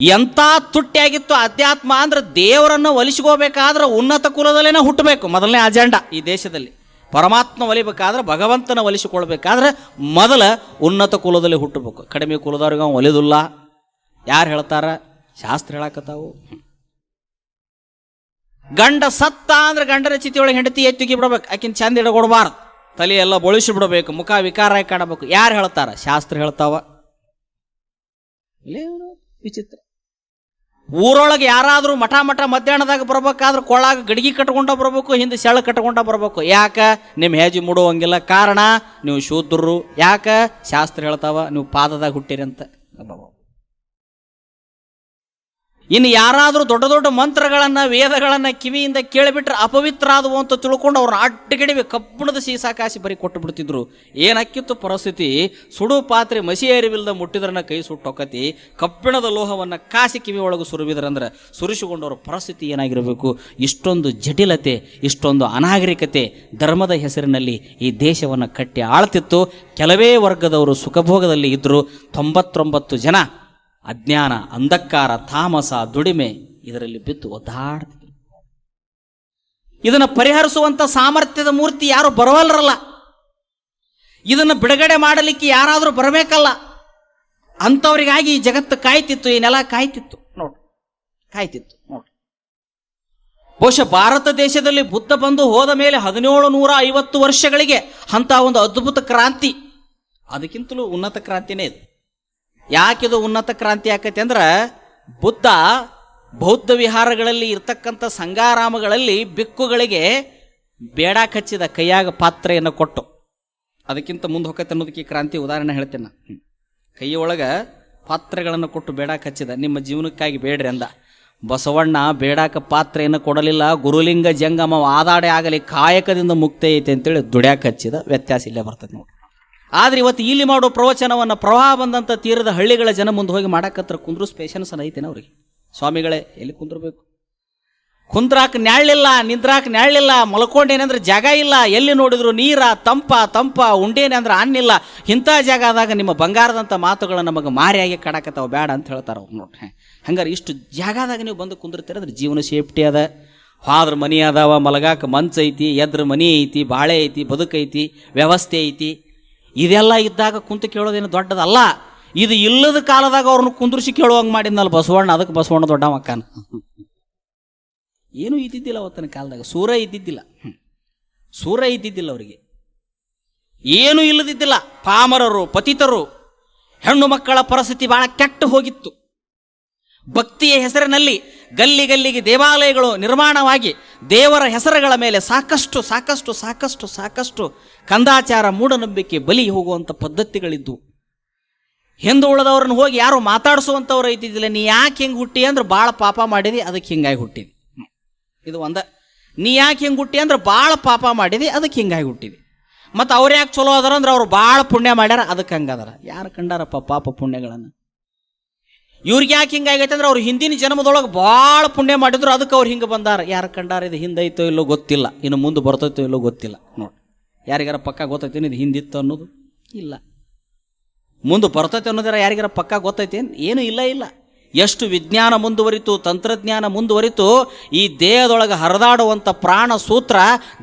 ಎಂಥ ತುಟ್ಟಿಯಾಗಿತ್ತು ಅಧ್ಯಾತ್ಮ ಅಂದ್ರೆ ದೇವರನ್ನು ಒಲಿಸ್ಕೋಬೇಕಾದ್ರೆ ಉನ್ನತ ಕುಲದಲ್ಲೇನೆ ಹುಟ್ಟಬೇಕು. ಮೊದಲನೇ ಅಜೆಂಡ ಈ ದೇಶದಲ್ಲಿ. ಪರಮಾತ್ಮ ಒಲಿಬೇಕಾದ್ರೆ ಭಗವಂತನ ಒಲಿಸಿಕೊಳ್ಬೇಕಾದ್ರೆ ಮೊದಲ ಉನ್ನತ ಕುಲದಲ್ಲಿ ಹುಟ್ಟಬೇಕು. ಕಡಿಮೆ ಕುಲದವ್ರಿಗೆ ಅವ್ನು ಒಲಿದಿಲ್ಲ. ಯಾರು ಹೇಳ್ತಾರ? ಶಾಸ್ತ್ರ ಹೇಳಕತ್ತಾವು. ಗಂಡ ಸತ್ತ ಅಂದ್ರೆ ಗಂಡನ ಚಿತಿಯೊಳಗೆ ಹೆಂಡತಿ ಎತ್ತಿಗೆ ಬಿಡಬೇಕು. ಆಕಿನ ಚಂದ ಇಡಗೊಡ್ಬಾರ್ದು. ತಲೆ ಎಲ್ಲ ಬೊಳಿಸಿ ಬಿಡಬೇಕು. ಮುಖ ವಿಕಾರ ಕಾಣಬೇಕು. ಯಾರು ಹೇಳ್ತಾರ? ಶಾಸ್ತ್ರ ಹೇಳ್ತಾವ. ವಿಚಿತ್ರ. ಊರೊಳಗೆ ಯಾರಾದರೂ ಮಠ ಮಠ ಮಧ್ಯಾಹ್ನದಾಗ ಬರ್ಬೇಕಾದ್ರೆ ಕೊಳಾಗ ಗಡಿಗೆ ಕಟ್ಕೊಂಡ ಬರ್ಬೇಕು, ಹಿಂದೆ ಸೆಳ ಕಟ್ಕೊಂಡ ಬರ್ಬೇಕು. ಯಾಕ? ನಿಮ್ಮ ಹೆಜ್ಜೆ ಮೂಡುವಂಗಿಲ್ಲ. ಕಾರಣ, ನೀವು ಶೂದ್ರರು. ಯಾಕ? ಶಾಸ್ತ್ರ ಹೇಳ್ತಾವ, ನೀವು ಪಾದದಾಗ ಹುಟ್ಟಿರಿ ಅಂತ. ಅಬ್ಬಬ್ಬ. ಇನ್ನು ಯಾರಾದರೂ ದೊಡ್ಡ ದೊಡ್ಡ ಮಂತ್ರಗಳನ್ನು, ವೇದಗಳನ್ನು ಕಿವಿಯಿಂದ ಕೇಳಿಬಿಟ್ರೆ ಅಪವಿತ್ರ ಆದವು ಅಂತ ತಿಳ್ಕೊಂಡು ಅವ್ರನ್ನ ಅಡ್ಡಗಿಡಿವೆ ಕಬ್ಬಿಣದ ಸೀಸಾ ಕಾಸಿ ಬರೀ ಕೊಟ್ಟು ಬಿಡ್ತಿದ್ರು. ಏನಕ್ಕಿತ್ತು ಪರಿಸ್ಥಿತಿ? ಸುಡು ಪಾತ್ರೆ ಮಸಿ ಅರಿವಿಲ್ಲದ ಮುಟ್ಟಿದ್ರನ್ನ ಕೈ ಸುಟ್ಟೊಕ್ಕತಿ ಕಬ್ಬಿಣದ ಲೋಹವನ್ನು ಕಾಸಿ ಕಿವಿ ಒಳಗೆ ಸುರುವಿದ್ರಂದ್ರೆ ಸುರಿಸಿಕೊಂಡವ್ರ ಪರಿಸ್ಥಿತಿ ಏನಾಗಿರಬೇಕು? ಇಷ್ಟೊಂದು ಜಟಿಲತೆ, ಇಷ್ಟೊಂದು ಅನಾಗರಿಕತೆ ಧರ್ಮದ ಹೆಸರಿನಲ್ಲಿ ಈ ದೇಶವನ್ನು ಕಟ್ಟಿ ಆಳ್ತಿತ್ತು. ಕೆಲವೇ ವರ್ಗದವರು ಸುಖಭೋಗದಲ್ಲಿ ಇದ್ದರು ತೊಂಬತ್ತೊಂಬತ್ತು ಜನ ಅಜ್ಞಾನ, ಅಂಧಕಾರ, ತಾಮಸ, ದುಡಿಮೆ ಇದರಲ್ಲಿ ಬಿದ್ದು ಒದ್ದಾಡ್ತಿದ್ರು. ಇದನ್ನು ಪರಿಹರಿಸುವಂಥ ಸಾಮರ್ಥ್ಯದ ಮೂರ್ತಿ ಯಾರು ಬರವಲ್ಲರಲ್ಲ ಇದನ್ನು ಬಿಡುಗಡೆ ಮಾಡಲಿಕ್ಕೆ ಯಾರಾದರೂ ಬರಬೇಕಲ್ಲ. ಅಂಥವರಿಗಾಗಿ ಈ ಜಗತ್ತು ಕಾಯ್ತಿತ್ತು, ಈ ನೆಲ ಕಾಯ್ತಿತ್ತು. ನೋಡ್ರಿ ಕಾಯ್ತಿತ್ತು ನೋಡ್ರಿ ಬಹುಶಃ ಭಾರತ ದೇಶದಲ್ಲಿ ಬುದ್ಧ ಬಂದು ಹೋದ ಮೇಲೆ ಹದಿನೇಳು ನೂರ ಐವತ್ತು ವರ್ಷಗಳಿಗೆ ಅಂಥ ಒಂದು ಅದ್ಭುತ ಕ್ರಾಂತಿ. ಅದಕ್ಕಿಂತಲೂ ಉನ್ನತ ಕ್ರಾಂತಿನೇ ಇದು. ಯಾಕಿದು ಉನ್ನತ ಕ್ರಾಂತಿ ಆಕೈತಿ ಅಂದ್ರೆ ಬುದ್ಧ ಬೌದ್ಧ ವಿಹಾರಗಳಲ್ಲಿ ಇರ್ತಕ್ಕಂಥ ಸಂಗಾರಾಮಗಳಲ್ಲಿ ಬಿಕ್ಕುಗಳಿಗೆ ಬೇಡ ಕಚ್ಚಿದ ಕೈಯಾಗ ಪಾತ್ರೆಯನ್ನು ಕೊಟ್ಟು. ಅದಕ್ಕಿಂತ ಮುಂದೆ ಹೋಗತ್ತೆ ಅನ್ನೋದಕ್ಕೆ ಕ್ರಾಂತಿ ಉದಾಹರಣೆ ಹೇಳ್ತೇನೆ ನಾನು. ಕೈಯೊಳಗೆ ಪಾತ್ರೆಗಳನ್ನು ಕೊಟ್ಟು ಬೇಡ ಕಚ್ಚಿದ, ನಿಮ್ಮ ಜೀವನಕ್ಕಾಗಿ ಬೇಡ್ರಿ ಅಂದ. ಬಸವಣ್ಣ ಬೇಡಾಕ ಪಾತ್ರೆಯನ್ನು ಕೊಡಲಿಲ್ಲ, ಗುರುಲಿಂಗ ಜಂಗಮ ಆದಾಡೆ ಆಗಲಿ ಕಾಯಕದಿಂದ ಮುಕ್ತ ಐತೆ ಅಂತೇಳಿ ದುಡ್ಯಾಕ ಹಚ್ಚಿದ ವ್ಯತ್ಯಾಸ ಇಲ್ಲೇ ಬರ್ತದೆ ನೋಡಿ ಆದ್ರೆ ಇವತ್ತು ಇಲ್ಲಿ ಮಾಡೋ ಪ್ರವಚನವನ್ನು ಪ್ರವಾಹ ಬಂದಂಥ ತೀರದ ಹಳ್ಳಿಗಳ ಜನ ಮುಂದೆ ಹೋಗಿ ಮಾಡಕತ್ರ ಕುಂದ್ರು ಸ್ಪೇಷನ್ಸ್ ಐತೇನೆ ಅವ್ರಿಗೆ? ಸ್ವಾಮಿಗಳೇ, ಎಲ್ಲಿ ಕುಂದ್ರಬೇಕು? ಕುಂದ್ರಾಕ ನ್ಯಾಳಿಲ್ಲ ನಿಂದ್ರಾಕ ನ್ಯಾಳಿಲ್ಲ ಮಲ್ಕೊಂಡೇನೆಂದ್ರೆ ಜಾಗ ಇಲ್ಲ, ಎಲ್ಲಿ ನೋಡಿದ್ರು ನೀರ, ತಂಪ ತಂಪ, ಉಂಡೇನೆ ಅಂದ್ರೆ ಅನ್ನಿಲ್ಲ ಇಂಥ ಜಾಗದಾಗ ನಿಮ್ಮ ಬಂಗಾರದಂಥ ಮಾತುಗಳು ನಮಗೆ ಮಾರಿಯಾಗಿ ಕಡಕತ್ತಾವ ಬೇಡ ಅಂತ ಹೇಳ್ತಾರೆ ಅವ್ರು ನೋಡ್ರಿ ಹಂಗಾರೆ ಇಷ್ಟು ಜಾಗದಾಗ ನೀವು ಬಂದು ಕುಂದಿರ್ತೀರ, ಅಂದ್ರೆ ಜೀವನ ಸೇಫ್ಟಿ ಅದ. ಹಾದ್ರ ಮನಿ ಅದಾವ, ಮಲಗಾಕ ಮಂಚ ಐತಿ, ಎದ್ರ ಮನಿ ಐತಿ, ಬಾಳೆ ಐತಿ, ಬದುಕೈತಿ, ವ್ಯವಸ್ಥೆ ಐತಿ. ಇದೆಲ್ಲ ಇದ್ದಾಗ ಕುಂತು ಕೇಳೋದೇನು ದೊಡ್ಡದಲ್ಲ. ಇದು ಇಲ್ಲದ ಕಾಲದಾಗ ಅವ್ರನ್ನ ಕುಂದ್ರಿಸಿ ಕೇಳುವಂಗೆ ಮಾಡಿದ್ನಲ್ಲ ಬಸವಣ್ಣ, ಅದಕ್ಕೆ ಬಸವಣ್ಣ ದೊಡ್ಡ ಮಕ್ಕನ ಏನೂ ಇದ್ದಿದ್ದಿಲ್ಲ ಅವತ್ತಿನ ಕಾಲದಾಗ, ಸೂರ ಇದ್ದಿದ್ದಿಲ್ಲ. ಸೂರ್ಯ ಸೂರ ಇದ್ದಿದ್ದಿಲ್ಲ ಅವರಿಗೆ. ಏನೂ ಇಲ್ಲದಿದ್ದಿಲ್ಲ. ಪಾಮರರು, ಪತಿತರು, ಹೆಣ್ಣು ಮಕ್ಕಳ ಪರಿಸ್ಥಿತಿ ಬಹಳ ಕೆಟ್ಟು ಹೋಗಿತ್ತು. ಭಕ್ತಿಯ ಹೆಸರಿನಲ್ಲಿ ಗಲ್ಲಿ ಗಲ್ಲಿಗೆ ದೇವಾಲಯಗಳು ನಿರ್ಮಾಣವಾಗಿ ದೇವರ ಹೆಸರುಗಳ ಮೇಲೆ ಸಾಕಷ್ಟು ಸಾಕಷ್ಟು ಸಾಕಷ್ಟು ಸಾಕಷ್ಟು ಕಂದಾಚಾರ ಮೂಢನಂಬಿಕೆ ಬಲಿ ಹೋಗುವಂಥ ಪದ್ಧತಿಗಳಿದ್ದು. ಹಿಂದು ಉಳಿದವ್ರನ್ನ ಹೋಗಿ ಯಾರು ಮಾತಾಡಿಸುವಂಥವ್ರು ಐತಿದ್ದಿಲ್ಲ. ನೀ ಯಾಕೆ ಹಿಂಗೆ ಹುಟ್ಟಿ ಅಂದ್ರೆ ಭಾಳ ಪಾಪ ಮಾಡಿದಿ, ಅದಕ್ಕೆ ಹಿಂಗಾಗಿ ಹುಟ್ಟಿದಿ. ಇದು ಒಂದ. ನೀ ಯಾಕೆ ಹಿಂಗೆ ಹುಟ್ಟಿ ಅಂದ್ರೆ ಭಾಳ ಪಾಪ ಮಾಡಿದಿ, ಅದಕ್ಕೆ ಹಿಂಗಾಗಿ ಹುಟ್ಟಿದೆ. ಮತ್ತು ಅವ್ರು ಯಾಕೆ ಚಲೋ ಅದಾರ ಅಂದ್ರೆ ಅವ್ರು ಭಾಳ ಪುಣ್ಯ ಮಾಡ್ಯಾರ, ಅದಕ್ಕೆ ಹಂಗದಾರ ಯಾರು ಕಂಡಾರಪ್ಪ ಪಾಪ ಪುಣ್ಯಗಳನ್ನು? ಇವ್ರಿಗೆ ಯಾಕೆ ಹಿಂಗಾಗೈತೆ ಅಂದ್ರೆ ಅವ್ರು ಹಿಂದಿನ ಜನ್ಮದೊಳಗೆ ಭಾಳ ಪುಣ್ಯ ಮಾಡಿದ್ರು, ಅದಕ್ಕೆ ಅವ್ರು ಹಿಂಗೆ ಬಂದಾರ. ಯಾರು ಕಂಡಾರ ಇದು ಹಿಂದೈತೋ ಇಲ್ಲೋ ಗೊತ್ತಿಲ್ಲ. ಇನ್ನು ಮುಂದೆ ಬರ್ತೈತೋ ಇಲ್ಲೋ ಗೊತ್ತಿಲ್ಲ. ನೋಡಿ, ಯಾರಿಗಾರ ಪಕ್ಕ ಗೊತ್ತೈತೇನು? ಇದು ಹಿಂದಿತ್ತು ಅನ್ನೋದು ಇಲ್ಲ. ಮುಂದೆ ಬರ್ತೈತೆ ಅನ್ನೋದರ ಯಾರಿಗಾರ ಪಕ್ಕ ಗೊತ್ತೈತೇನು? ಏನು ಇಲ್ಲ ಇಲ್ಲ. ಎಷ್ಟು ವಿಜ್ಞಾನ ಮುಂದುವರಿತು, ತಂತ್ರಜ್ಞಾನ ಮುಂದುವರಿತು, ಈ ದೇಹದೊಳಗೆ ಹರಿದಾಡುವಂಥ ಪ್ರಾಣ ಸೂತ್ರ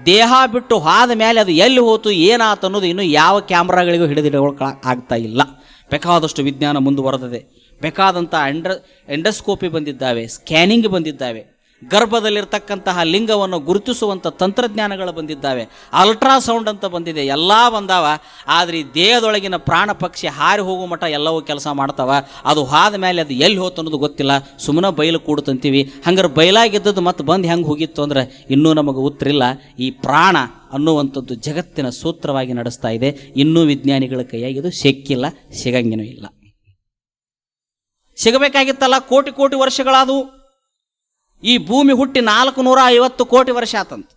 ದೇಹ ಬಿಟ್ಟು ಹಾದ ಮೇಲೆ ಅದು ಎಲ್ಲಿ ಹೋತು, ಏನಾತು ಅನ್ನೋದು ಇನ್ನೂ ಯಾವ ಕ್ಯಾಮ್ರಾಗಳಿಗೂ ಹಿಡಿದಿಡೋಕೆ ಆಗ್ತಾ ಇಲ್ಲ. ಬೇಕಾದಷ್ಟು ವಿಜ್ಞಾನ ಮುಂದುವರೆದಿದೆ. ಬೇಕಾದಂಥ ಎಂಡ್ರ ಎಂಡಸ್ಕೋಪಿ ಬಂದಿದ್ದಾವೆ, ಸ್ಕ್ಯಾನಿಂಗ್ ಬಂದಿದ್ದಾವೆ. ಗರ್ಭದಲ್ಲಿರ್ತಕ್ಕಂತಹ ಲಿಂಗವನ್ನು ಗುರುತಿಸುವಂಥ ತಂತ್ರಜ್ಞಾನಗಳು ಬಂದಿದ್ದಾವೆ. ಅಲ್ಟ್ರಾಸೌಂಡ್ ಅಂತ ಬಂದಿದೆ. ಎಲ್ಲ ಬಂದಾವ. ಆದರೆ ಈ ದೇಹದೊಳಗಿನ ಪ್ರಾಣ ಪಕ್ಷಿ ಹಾರಿ ಹೋಗೋ ಮಟ್ಟ ಎಲ್ಲವೂ ಕೆಲಸ ಮಾಡ್ತಾವ. ಅದು ಹಾದ ಮೇಲೆ ಅದು ಎಲ್ಲಿ ಹೋತು ಅನ್ನೋದು ಗೊತ್ತಿಲ್ಲ. ಸುಮ್ಮನೆ ಬಯಲು ಕೂಡ್ತಂತೀವಿ ಹಂಗಾರೆ ಬಯಲಾಗಿದ್ದದ್ದು ಮತ್ತೆ ಬಂದು ಹೆಂಗೆ ಹೋಗಿತ್ತು ಅಂದ್ರೆ ಇನ್ನೂ ನಮಗೆ ಉತ್ತರಿಲ್ಲ ಈ ಪ್ರಾಣ ಅನ್ನುವಂಥದ್ದು ಜಗತ್ತಿನ ಸೂತ್ರವಾಗಿ ನಡೆಸ್ತಾ ಇದೆ. ಇನ್ನೂ ವಿಜ್ಞಾನಿಗಳ ಕೈಯಾಗಿ ಇದು ಸಿಕ್ಕಿಲ್ಲ ಸಿಗಂಗಿನೂ ಇಲ್ಲ. ಸಿಗಬೇಕಾಗಿತ್ತಲ್ಲ, ಕೋಟಿ ಕೋಟಿ ವರ್ಷಗಳಾದವು. ಈ ಭೂಮಿ ಹುಟ್ಟಿ ನಾಲ್ಕು ನೂರ ಐವತ್ತು ಕೋಟಿ ವರ್ಷ ಆತಂತ.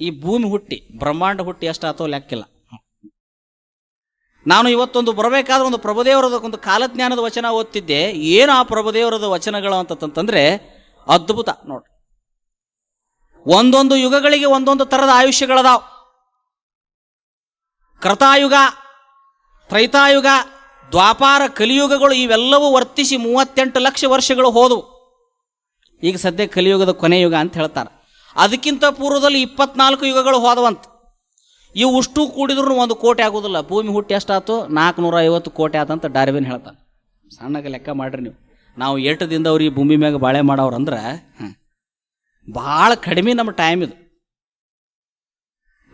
ಈ ಭೂಮಿ ಹುಟ್ಟಿ, ಬ್ರಹ್ಮಾಂಡ ಹುಟ್ಟಿ ಎಷ್ಟಾತೋ ಲೆಕ್ಕಿಲ್ಲ. ನಾನು ಇವತ್ತೊಂದು ಬರಬೇಕಾದ್ರೆ ಒಂದು ಪ್ರಭುದೇವರದ ಒಂದು ಕಾಲಜ್ಞಾನದ ವಚನ ಓದ್ತಿದ್ದೆ. ಏನು ಆ ಪ್ರಭುದೇವರದ ವಚನಗಳು ಅಂತಂತಂದ್ರೆ ಅದ್ಭುತ ನೋಡ್ರಿ. ಒಂದೊಂದು ಯುಗಗಳಿಗೆ ಒಂದೊಂದು ಥರದ ಆಯುಷ್ಯಗಳದಾವ್. ಕೃತಾಯುಗ, ತ್ರೈತಾಯುಗ ದ್ವಾಪಾರ ಕಲಿಯುಗಗಳು ಇವೆಲ್ಲವೂ ವರ್ತಿಸಿ ಮೂವತ್ತೆಂಟು ಲಕ್ಷ ವರ್ಷಗಳು ಹೋದವು. ಈಗ ಸದ್ಯ ಕಲಿಯುಗದ ಕೊನೆ ಯುಗ ಅಂತ ಹೇಳ್ತಾರೆ. ಅದಕ್ಕಿಂತ ಪೂರ್ವದಲ್ಲಿ ಇಪ್ಪತ್ನಾಲ್ಕು ಯುಗಗಳು ಹೋದವಂತ. ಇವು ಉಷ್ಟು ಕೂಡಿದ್ರು ಒಂದು ಕೋಟಿ ಆಗೋದಿಲ್ಲ. ಭೂಮಿ ಹುಟ್ಟಿ ಎಷ್ಟಾಯ್ತು? ನಾಲ್ಕುನೂರ ಐವತ್ತು ಕೋಟಿ ಆತಂತ ಡಾರ್ವಿನ್ ಹೇಳ್ತಾನೆ. ಸಣ್ಣಗೆ ಲೆಕ್ಕ ಮಾಡ್ರಿ ನೀವು. ನಾವು ಏಟದಿಂದ ಅವ್ರು ಈ ಭೂಮಿ ಮ್ಯಾಗ ಬಾಳೆ ಮಾಡೋರು ಅಂದ್ರೆ ಭಾಳ ಕಡಿಮೆ ನಮ್ಮ ಟೈಮ್ ಇದು.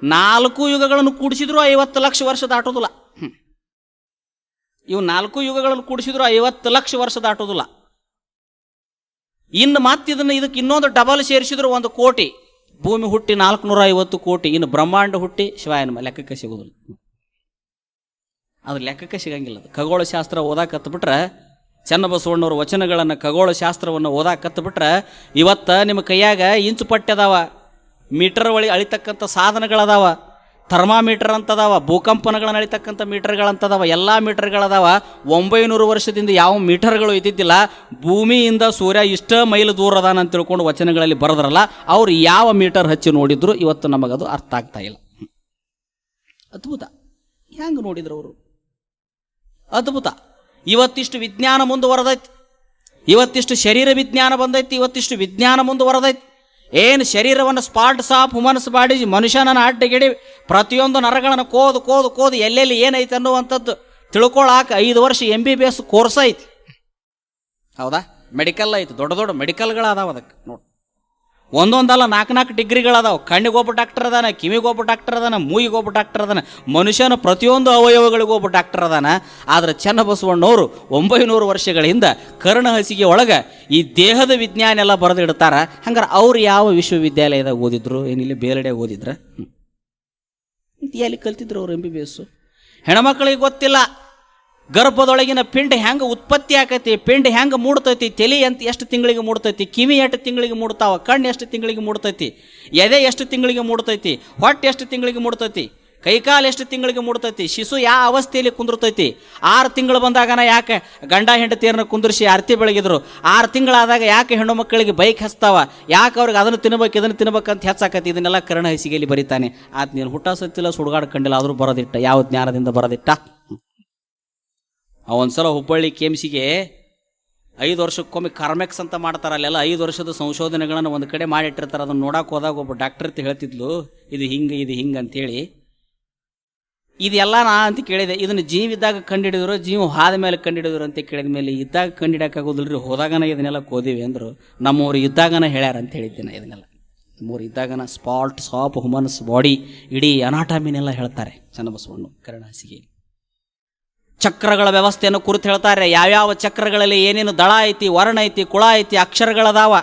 ನಾಲ್ಕು ಯುಗಗಳನ್ನು ಕೂಡಿಸಿದ್ರು ಐವತ್ತು ಲಕ್ಷ ವರ್ಷ ದಾಟೋದಿಲ್ಲ. ಇವು ನಾಲ್ಕು ಯುಗಗಳನ್ನು ಕೂಡಿಸಿದ್ರು, ಐವತ್ತು ಲಕ್ಷ ವರ್ಷ ದಾಟೋದಿಲ್ಲ ಇನ್ನು ಮತ್ತೆ ಇದನ್ನು ಇದಕ್ಕೆ ಇನ್ನೊಂದು ಡಬಲ್ ಸೇರಿಸಿದ್ರು, ಒಂದು ಕೋಟಿ. ಭೂಮಿ ಹುಟ್ಟಿ ನಾಲ್ಕುನೂರ ಐವತ್ತು ಕೋಟಿ, ಇನ್ನು ಬ್ರಹ್ಮಾಂಡ ಹುಟ್ಟಿ ಶಿವಾಯನ ಲೆಕ್ಕಕ್ಕೆ ಸಿಗೋದಿಲ್ಲ ಅದು ಲೆಕ್ಕಕ್ಕೆ ಸಿಗಂಗಿಲ್ಲ ಅದು. ಖಗೋಳ ಶಾಸ್ತ್ರ ಓದಾಕತ್ಬಿಟ್ರೆ ಚನ್ನಬಸವಣ್ಣವ್ರ ವಚನಗಳನ್ನು ಖಗೋಳ ಶಾಸ್ತ್ರವನ್ನು ಓದಾಕತ್ಬಿಟ್ರೆ ಇವತ್ತು ನಿಮ್ಮ ಕೈಯಾಗ ಇಂಚು ಪಟ್ಟಿ ಅದಾವ. ಮೀಟರ್ ಒಳಗೆ ಅಳಿತಕ್ಕಂಥ ಸಾಧನಗಳದಾವ. ಥರ್ಮಾಮೀಟರ್ ಅಂತದಾವ, ಭೂಕಂಪನಗಳು ನಡೀತಕ್ಕಂಥ ಮೀಟರ್ಗಳಂತದಾವ, ಎಲ್ಲ ಮೀಟರ್ಗಳದಾವ. ಒಂಬೈನೂರು ವರ್ಷದಿಂದ ಯಾವ ಮೀಟರ್ಗಳು ಇದ್ದಿದ್ದಿಲ್ಲ. ಭೂಮಿಯಿಂದ ಸೂರ್ಯ ಇಷ್ಟ ಮೈಲು ದೂರ ಅದಾನ ಅಂತ ತಿಳ್ಕೊಂಡು ವಚನಗಳಲ್ಲಿ ಬರೆದ್ರಲ್ಲ, ಅವ್ರು ಯಾವ ಮೀಟರ್ ಹಚ್ಚಿ ನೋಡಿದ್ರು ಇವತ್ತು ನಮಗದು ಅರ್ಥ ಆಗ್ತಾ ಇಲ್ಲ. ಅದ್ಭುತ. ಹೆಂಗೆ ನೋಡಿದ್ರು ಅವರು? ಅದ್ಭುತ. ಇವತ್ತಿಷ್ಟು ವಿಜ್ಞಾನ ಮುಂದುವರೆದೈತಿ. ಇವತ್ತಿಷ್ಟು ಶರೀರ ವಿಜ್ಞಾನ ಬಂದೈತಿ, ಇವತ್ತಿಷ್ಟು ವಿಜ್ಞಾನ ಮುಂದುವರೆದೈತಿ. ಏನು ಶರೀರವನ್ನು ಸ್ಪಾಟ್ಸ್ ಆಫ್ ಹುಮನ್ಸ್ ಬಾಡಿ ಮನುಷ್ಯನನ್ನು ಅಡ್ಡಗಿಡಿ ಪ್ರತಿಯೊಂದು ನರಗಳನ್ನು ಕೋದು ಕೋದು ಕೋದು ಎಲ್ಲೆಲ್ಲಿ ಏನೈತೆ ಅನ್ನುವಂಥದ್ದು ತಿಳ್ಕೊಳಾಕ ಐದು ವರ್ಷ M B B S course ಐತಿ. ಹೌದಾ? ಮೆಡಿಕಲ್ ಐತಿ. ದೊಡ್ಡ ದೊಡ್ಡ ಮೆಡಿಕಲ್ಗಳಾದಾವ ಅದಕ್ಕೆ. ನೋಡಿ. ಒಂದೊಂದಲ್ಲ ನಾಲ್ಕು ನಾಲ್ಕು ಡಿಗ್ರಿಗಳದಾವೆ. ಕಣ್ಣಿಗೊಬ್ಬ ಡಾಕ್ಟರ್ ಅದಾನ ಕಿವಿಗೊಬ್ಬ ಡಾಕ್ಟರ್ ಅದಾನ ಮೂಗಿಗೊಬ್ಬ ಡಾಕ್ಟರ್ ಅದಾನ ಮನುಷ್ಯನ ಪ್ರತಿಯೊಂದು ಅವಯವಗಳಿಗೊಬ್ಬ ಡಾಕ್ಟರ್ ಅದಾನ. ಆದ್ರೆ ಚನ್ನಬಸವಣ್ಣವರು ಒಂಬೈನೂರು ವರ್ಷಗಳ ಹಿಂದೆ ಕರ್ಣ ಹಸಿಗೆ ಒಳಗೆ ಈ ದೇಹದ ವಿಜ್ಞಾನ ಎಲ್ಲ ಬರೆದಿಡ್ತಾರ. ಹಂಗಾರೆ ಅವ್ರು ಯಾವ ವಿಶ್ವವಿದ್ಯಾಲಯದಾಗ ಓದಿದ್ರು? ಏನಿಲ್ಲ ಬೇರೆಡೆ ಓದಿದ್ರ? ಎಲ್ಲಿ ಕಲ್ತಿದ್ರು ಅವ್ರು ಎಂ ಬಿ ಬಿ ಎಸ್ಸು ಹೆಣ್ಮಕ್ಳಿಗೆ ಗೊತ್ತಿಲ್ಲ. ಗರ್ಭದೊಳಗಿನ ಪಿಂಡ ಹೆಂಗೆ ಉತ್ಪತ್ತಿ ಆಕೈತಿ, ಪಿಂಡ ಹೆಂಗೆ ಮೂಡ್ತೈತಿ, ತಲೆ ಅಂತ ಎಷ್ಟು ತಿಂಗಳಿಗೆ ಮೂಡ್ತೈತಿ, ಕಿವಿ ಎಷ್ಟು ತಿಂಗಳಿಗೆ ಮೂಡ್ತಾವ, ಕಣ್ಣು ಎಷ್ಟು ತಿಂಗಳಿಗೆ ಮೂಡ್ತೈತಿ, ಎದೆ ಎಷ್ಟು ತಿಂಗಳಿಗೆ ಮೂಡ್ತೈತಿ, ಹೊಟ್ಟೆ ಎಷ್ಟು ತಿಂಗಳಿಗೆ ಮೂಡ್ತೈತಿ, ಕೈಕಾಲು ಎಷ್ಟು ತಿಂಗಳಿಗೆ ಮೂಡ್ತೈತಿ, ಶಿಶು ಯಾವ ಅವಸ್ಥೆಯಲ್ಲಿ ಕುಂದಿರ್ತೈತಿ, ಆರು ತಿಂಗಳು ಬಂದಾಗನ ಯಾಕೆ ಗಂಡ ಹೆಂಡತಿಯರನ್ನ ಕುಂದಿರಿಸಿ ಅರ್ತಿ ಬೆಳಗಿದ್ರು, ಆರು ತಿಂಗಳಾದಾಗ ಯಾಕೆ ಹೆಣ್ಣು ಮಕ್ಕಳಿಗೆ ಬೈಕ್ ಹಚ್ತಾವ, ಯಾಕೆ ಅವ್ರಿಗೆ ಅದನ್ನು ತಿನ್ಬೇಕು, ಇದನ್ನು ತಿನ್ಬೇಕಂತ ಹೆಚ್ಚಾಕತಿ, ಇದನ್ನೆಲ್ಲ ಕರ್ಣ ಹಸಿಗೆಯಲ್ಲಿ ಬರೀತಾನೆ. ಆತ ನೀನು ಹುಟ್ಟ ಸತ್ತಿಲ್ಲ, ಸುಡುಗಾಡು ಕಂಡಿಲ್ಲ, ಆದರೂ ಬರೋದಿಟ್ಟ, ಯಾವ ಜ್ಞಾನದಿಂದ ಬರೋದಿಟ್ಟ? ಅವೊಂದ್ಸಲ ಹುಬ್ಬಳ್ಳಿ ಕೆ ಎಂ ಸಿಗೆ ಐದು ವರ್ಷಕ್ಕೊಮ್ಮೆ ಕಾರ್ಮೆಕ್ಸ್ ಅಂತ ಮಾಡ್ತಾರೆ. ಅಲ್ಲೆಲ್ಲ ಐದು ವರ್ಷದ ಸಂಶೋಧನೆಗಳನ್ನು ಒಂದು ಕಡೆ ಮಾಡಿಟ್ಟಿರ್ತಾರೆ. ಅದನ್ನು ನೋಡಕ್ಕೆ ಹೋದಾಗ ಒಬ್ಬ ಡಾಕ್ಟರ್ ಅಂತ ಹೇಳ್ತಿದ್ಲು, ಇದು ಹಿಂಗೆ ಇದು ಹಿಂಗೆ ಅಂತೇಳಿ. ಇದೆಲ್ಲ ನಾ ಅಂತ ಕೇಳಿದೆ. ಇದನ್ನು ಜೀವ ಇದ್ದಾಗ ಕಂಡಿಡಿದ್ರು, ಜೀವ ಹಾದ ಮೇಲೆ ಕಂಡಿಡಿದ್ರು ಅಂತ ಕೇಳಿದ ಮೇಲೆ, ಇದ್ದಾಗ ಕಂಡಿಡಕ್ಕಾಗೋದಿಲ್ಲ ಹೋದಾಗನ ಇದನ್ನೆಲ್ಲ ಕೋದಿವಿ ಅಂದರು. ನಮ್ಮವ್ರು ಇದ್ದಾಗನ ಹೇಳ್ಯಾರ ಅಂತ ಹೇಳಿದ್ದೆ ನಾ ಇದನ್ನೆಲ್ಲ. ನಮ್ಮವ್ರು ಇದ್ದಾಗನ ಸ್ಪಾಟ್ ಸಾಪ್, ಹುಮನ್ಸ್, ಬಾಡಿ, ಇಡೀ ಅನಾಟಮಿನೆಲ್ಲ ಹೇಳ್ತಾರೆ. ಚನ್ನಬಸವಣ್ಣು, ಕರುಣಾಸಿಗೆ. ಚಕ್ರಗಳ ವ್ಯವಸ್ಥೆಯನ್ನು ಕುರಿತು ಹೇಳ್ತಾರೆ. ಯಾವ್ಯಾವ ಚಕ್ರಗಳಲ್ಲಿ ಏನೇನು ದಳ ಐತಿ, ವರ್ಣ ಐತಿ, ಕುಳ ಐತಿ, ಅಕ್ಷರಗಳದಾವ.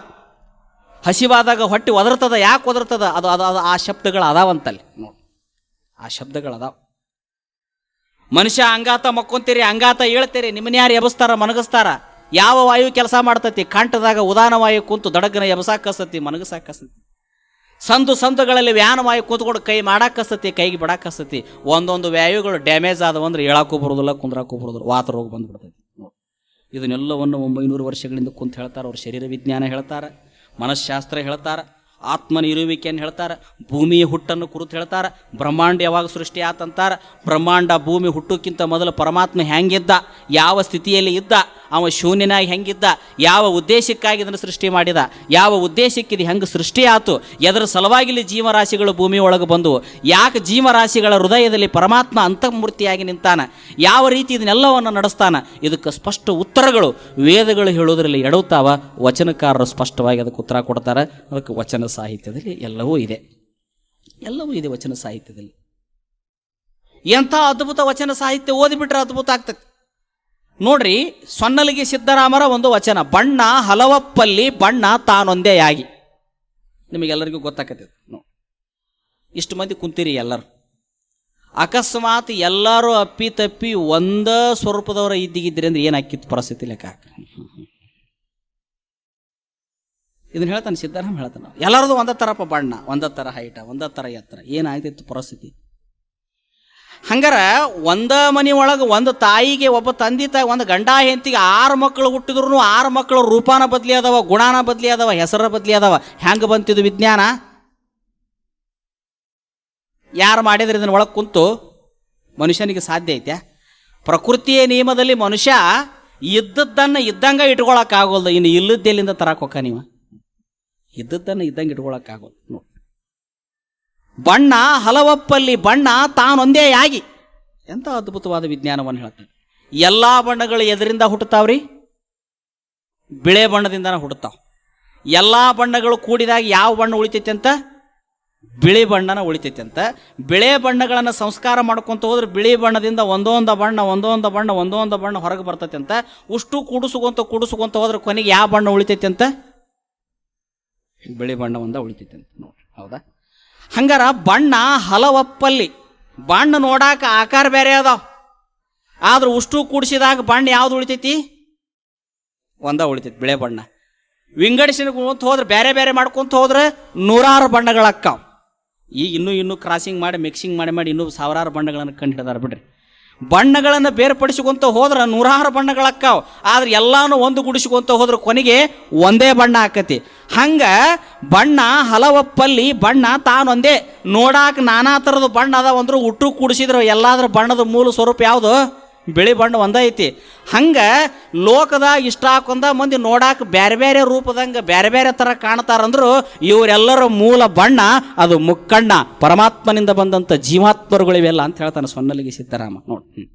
ಹಸಿವಾದಾಗ ಹೊಟ್ಟೆ ಒದರ್ತದ, ಯಾಕೆ ಒದರ್ತದ? ಅದು ಅದು ಅದು ಆ ಶಬ್ದಗಳು ಅದಾವಂತಲ್ಲಿ ನೋಡಿ. ಆ ಶಬ್ದಗಳು ಅದಾವ ಮನುಷ್ಯ ಅಂಗಾತ ಮಕ್ಕೊಂತೀರಿ, ಅಂಗಾತ ಹೇಳ್ತೀರಿ ನಿಮ್ಮನ್ನ ಯಾರು ಎಬಸ್ತಾರ, ಮನಗಸ್ತಾರ? ಯಾವ ವಾಯು ಕೆಲಸ ಮಾಡ್ತತಿ? ಕಂಠದಾಗ ಉದಾನ ವಾಯು ಕುಂತು ದಡಗನ ಎಬಸಾಕಸ್ತತಿ ಮನಗಸಾಕಸ್ತತಿ ಸಂದು ಸಂದುಗಳಲ್ಲಿ ವ್ಯಾನ ವಾಯು ಕೂತ್ಕೊಂಡು ಕೈ ಮಾಡಾಕಸ್ತತಿ, ಕೈಗೆ ಬಿಡಾಕಸ್ತತಿ ಒಂದೊಂದು ವ್ಯಾಯುಗಳು ಡ್ಯಾಮೇಜ್ ಆದವು ಅಂದ್ರೆ ಹೇಳಕ್ಕೂ ಬರೋದಿಲ್ಲ ಕುಂದ್ರಾಕೂ ಬರೋದಿಲ್ಲ, ವಾತ ರೋಗ ಬಂದ್ಬಿಡ್ತೈತಿ. ಇದನ್ನೆಲ್ಲವನ್ನು ಒಂಬೈನೂರು ವರ್ಷಗಳಿಂದ ಕುಂತ ಹೇಳ್ತಾರೆ, ಅವ್ರ ಶರೀರ ವಿಜ್ಞಾನ ಹೇಳ್ತಾರೆ ಮನಃಶಾಸ್ತ್ರ ಹೇಳ್ತಾರೆ ಆತ್ಮನ ಇರುವಿಕೆಯನ್ನು ಹೇಳ್ತಾರೆ ಭೂಮಿಯ ಹುಟ್ಟನ್ನು ಕುರಿತು ಹೇಳ್ತಾರೆ, ಬ್ರಹ್ಮಾಂಡ ಯಾವಾಗ ಸೃಷ್ಟಿ ಆತಂತಾರೆ, ಬ್ರಹ್ಮಾಂಡ ಭೂಮಿ ಹುಟ್ಟೋಕ್ಕಿಂತ ಮೊದಲು ಪರಮಾತ್ಮ ಹೆಂಗಿದ್ದ ಯಾವ ಸ್ಥಿತಿಯಲ್ಲಿ ಇದ್ದ ಅವ ಶೂನ್ಯನಾಗಿ ಹೆಂಗಿದ್ದ? ಯಾವ ಉದ್ದೇಶಕ್ಕಾಗಿ ಇದನ್ನು ಸೃಷ್ಟಿ ಮಾಡಿದ? ಯಾವ ಉದ್ದೇಶಕ್ಕಿದು? ಹೆಂಗೆ ಸೃಷ್ಟಿ ಆತು? ಎದರ ಸಲುವಾಗಿ ಇಲ್ಲಿ ಜೀವರಾಶಿಗಳು ಭೂಮಿ ಒಳಗೆ ಬಂದವು? ಯಾಕೆ ಜೀವರಾಶಿಗಳ ಹೃದಯದಲ್ಲಿ ಪರಮಾತ್ಮ ಅಂತಮೂರ್ತಿಯಾಗಿ ನಿಂತಾನ? ಯಾವ ರೀತಿ ಇದನ್ನೆಲ್ಲವನ್ನು ನಡೆಸ್ತಾನ? ಇದಕ್ಕೆ ಸ್ಪಷ್ಟ ಉತ್ತರಗಳು ವೇದಗಳು ಹೇಳೋದ್ರಲ್ಲಿ ಎಡುತ್ತಾವ ವಚನಕಾರರು ಸ್ಪಷ್ಟವಾಗಿ ಅದಕ್ಕೆ ಉತ್ತರ ಕೊಡ್ತಾರೆ. ಅದಕ್ಕೆ ವಚನ ಸಾಹಿತ್ಯದಲ್ಲಿ ಎಲ್ಲವೂ ಇದೆ. ಎಲ್ಲವೂ ಇದೆ ವಚನ ಸಾಹಿತ್ಯದಲ್ಲಿ. ಎಂಥ ಅದ್ಭುತ ವಚನ ಸಾಹಿತ್ಯ ಓದಿಬಿಟ್ರೆ ಅದ್ಭುತ ಆಗ್ತದೆ. ನೋಡ್ರಿ ಸೊನ್ನಲಿಗೆ ಸಿದ್ದರಾಮರ ಒಂದು ವಚನ, ಬಣ್ಣ ಹಲವಪ್ಪಲ್ಲಿ ಬಣ್ಣ ತಾನೊಂದೇ ಆಗಿ. ನಿಮಗೆಲ್ಲರಿಗೂ ಗೊತ್ತಾಕತ್ತೈತೆ ನೋ ಇಷ್ಟು ಮಂದಿ ಕುಂತೀರಿ ಎಲ್ಲರೂ. ಅಕಸ್ಮಾತ್ ಎಲ್ಲರೂ ಅಪ್ಪಿ ತಪ್ಪಿ ಒಂದ ಸ್ವರೂಪದವರ ಇದ್ದಿಗಿದ್ರಿ ಅಂದ್ರೆ ಏನಾಕಿತ್ತು ಪರಿಸ್ಥಿತಿ ಲೆಕ್ಕ. ಇದನ್ನ ಹೇಳ್ತಾನೆ ಸಿದ್ದರಾಮ ಹೇಳ್ತಾನೆ ಎಲ್ಲರದು ಒಂದ ಥರಪ್ಪ ಬಣ್ಣ, ಒಂದ ಥರ ಹೈಟ ಒಂದ ಥರ ಎತ್ತರ. ಏನಾಗ್ತಿತ್ತು ಪರಿಸ್ಥಿತಿ? ಹಂಗಾರ ಒಂದ ಮನೆ ಒಳಗೆ ಒಂದು ತಾಯಿಗೆ ಒಬ್ಬ ತಂದೆ ತಾಯಿ, ಒಂದು ಗಂಡ ಹೆಂತಿಗೆ ಆರು ಮಕ್ಕಳು ಹುಟ್ಟಿದ್ರು ಆರು ಮಕ್ಕಳು ರೂಪಾನ ಬದಲಿ ಅದಾವ, ಗುಣಾನ ಬದಲಿ ಅದಾವ, ಹೆಸರ ಬದಲಿ ಅದಾವ, ಹೆಂಗೆ ಬಂತಿದ್ದು ವಿಜ್ಞಾನ? ಯಾರು ಮಾಡಿದ್ರೆ ಇದನ್ನ ಒಳಗೆ ಕುಂತು ಮನುಷ್ಯನಿಗೆ ಸಾಧ್ಯ ಐತೆ ಪ್ರಕೃತಿಯ ನಿಯಮದಲ್ಲಿ ಮನುಷ್ಯ ಇದ್ದದ್ದನ್ನು ಇದ್ದಂಗೆ ಇಟ್ಕೊಳಕ್ಕಾಗೋಲ್ದು, ಇನ್ನು ಇಲ್ಲದ್ದೆಲ್ಲಿಂದ ತರಕ್ಕೆ ನೀವು? ಇದ್ದದ್ದನ್ನು ಇದ್ದಂಗೆ ಇಟ್ಕೊಳಕ್ಕಾಗೋದು ನೋಡಿ. ಬಣ್ಣ ಹಲವಪ್ಪಲ್ಲಿ ಬಣ್ಣ ತಾನೊಂದೇ ಆಗಿ. ಎಂಥ ಅದ್ಭುತವಾದ ವಿಜ್ಞಾನವನ್ನು ಹೇಳ್ತಾನೆ ಎಲ್ಲ ಬಣ್ಣಗಳು ಎದರಿಂದ ಹುಟ್ಟುತ್ತಾವ್ರಿ? ಬಿಳೆ ಬಣ್ಣದಿಂದನೇ ಹುಟ್ಟುತ್ತಾವ. ಎಲ್ಲ ಬಣ್ಣಗಳು ಕೂಡಿದಾಗ ಯಾವ ಬಣ್ಣ ಉಳಿತೈತೆ ಅಂತ? ಬಿಳಿ ಬಣ್ಣನ ಉಳಿತೈತೆ ಅಂತ. ಬಿಳೆ ಬಣ್ಣಗಳನ್ನು ಸಂಸ್ಕಾರ ಮಾಡ್ಕೊತ ಹೋದ್ರೆ ಬಿಳಿ ಬಣ್ಣದಿಂದ ಒಂದೊಂದು ಬಣ್ಣ ಒಂದೊಂದು ಬಣ್ಣ ಒಂದೊಂದು ಬಣ್ಣ ಹೊರಗೆ ಬರ್ತೈತೆ ಅಂತ. ಉಷ್ಟು ಕೂಡಿಸ್ಕೊಂತ ಕೂಡಿಸ್ಕೊಂತ ಹೋದ್ರೆ ಕೊನೆಗೆ ಯಾವ ಬಣ್ಣ ಉಳಿತೈತೆ ಅಂತ? ಬಿಳಿ ಬಣ್ಣ ಒಂದ ಉಳಿತೈತೆ ಅಂತ ನೋಡ್ರಿ. ಹೌದಾ? ಹಂಗಾರ ಬಣ್ಣ ಹಲವಪ್ಪಲ್ಲಿ. ಬಣ್ಣ ನೋಡಾಕ ಆಕಾರ ಬೇರೆ ಅದಾವ. ಆದ್ರೆ ಉಷ್ಟು ಕೂಡಿಸಿದಾಗ ಬಣ್ಣ ಯಾವ್ದು ಉಳಿತೈತಿ? ಒಂದ ಉಳಿತೈತಿ ಬಿಳೆ ಬಣ್ಣ. ವಿಂಗಡಿಸ್ಕೊಂತ ಹೋದ್ರೆ ಬೇರೆ ಬೇರೆ ಮಾಡ್ಕೊಂತ ಹೋದ್ರೆ ನೂರಾರು ಬಣ್ಣಗಳಕ್ಕಾವ ಈಗ ಇನ್ನೂ ಇನ್ನೂ ಕ್ರಾಸಿಂಗ್ ಮಾಡಿ ಮಿಕ್ಸಿಂಗ್ ಮಾಡಿ ಮಾಡಿ ಇನ್ನೂ ಸಾವಿರಾರು ಬಣ್ಣಗಳನ್ನು ಕಂಡು ಹಿಡಿದಾರ ಬಿಡ್ರಿ. ಬಣ್ಣಗಳನ್ನು ಬೇರ್ಪಡಿಸಿಕೊಂತ ಹೋದ್ರೆ ನೂರಾರು ಬಣ್ಣಗಳಕ್ಕಾವ ಆದ್ರೆ ಎಲ್ಲಾನು ಒಂದು ಗುಡಿಸ್ಕೊಂತ ಹೋದ್ರೆ ಕೊನೆಗೆ ಒಂದೇ ಬಣ್ಣ ಆಕತಿ. ಹಂಗ ಬಣ್ಣ ಹಲವಪ್ಪಲ್ಲಿ ಬಣ್ಣ ತಾನೊಂದೇ. ನೋಡಾಕ ನಾನಾ ಥರದ ಬಣ್ಣ ಅದಾವ ಅಂದ್ರು ಹುಟ್ಟು ಕೂಡಿಸಿದ್ರೆ ಎಲ್ಲಾದ್ರ ಬಣ್ಣದ ಮೂಲ ಸ್ವರೂಪ ಯಾವುದು? ಬಿಳಿ ಬಣ್ಣ ಒಂದೈತಿ ಹಂಗ ಲೋಕದಾಗ ಇಷ್ಟ ಹಾಕೊಂದ ಮಂದಿ ನೋಡಾಕ ಬೇರೆ ಬೇರೆ ರೂಪದಂಗ ಬೇರೆ ಬೇರೆ ಥರ ಕಾಣ್ತಾರಂದ್ರು ಇವರೆಲ್ಲರ ಮೂಲ ಬಣ್ಣ ಅದು ಮುಕ್ಕಣ್ಣ. ಪರಮಾತ್ಮನಿಂದ ಬಂದಂಥ ಜೀವಾತ್ಮರುಗಳಿವೆಲ್ಲ ಅಂತ ಹೇಳ್ತಾನೆ ಸೊನ್ನಲಿಗೆ ಸಿದ್ದರಾಮ. ನೋಡಿ.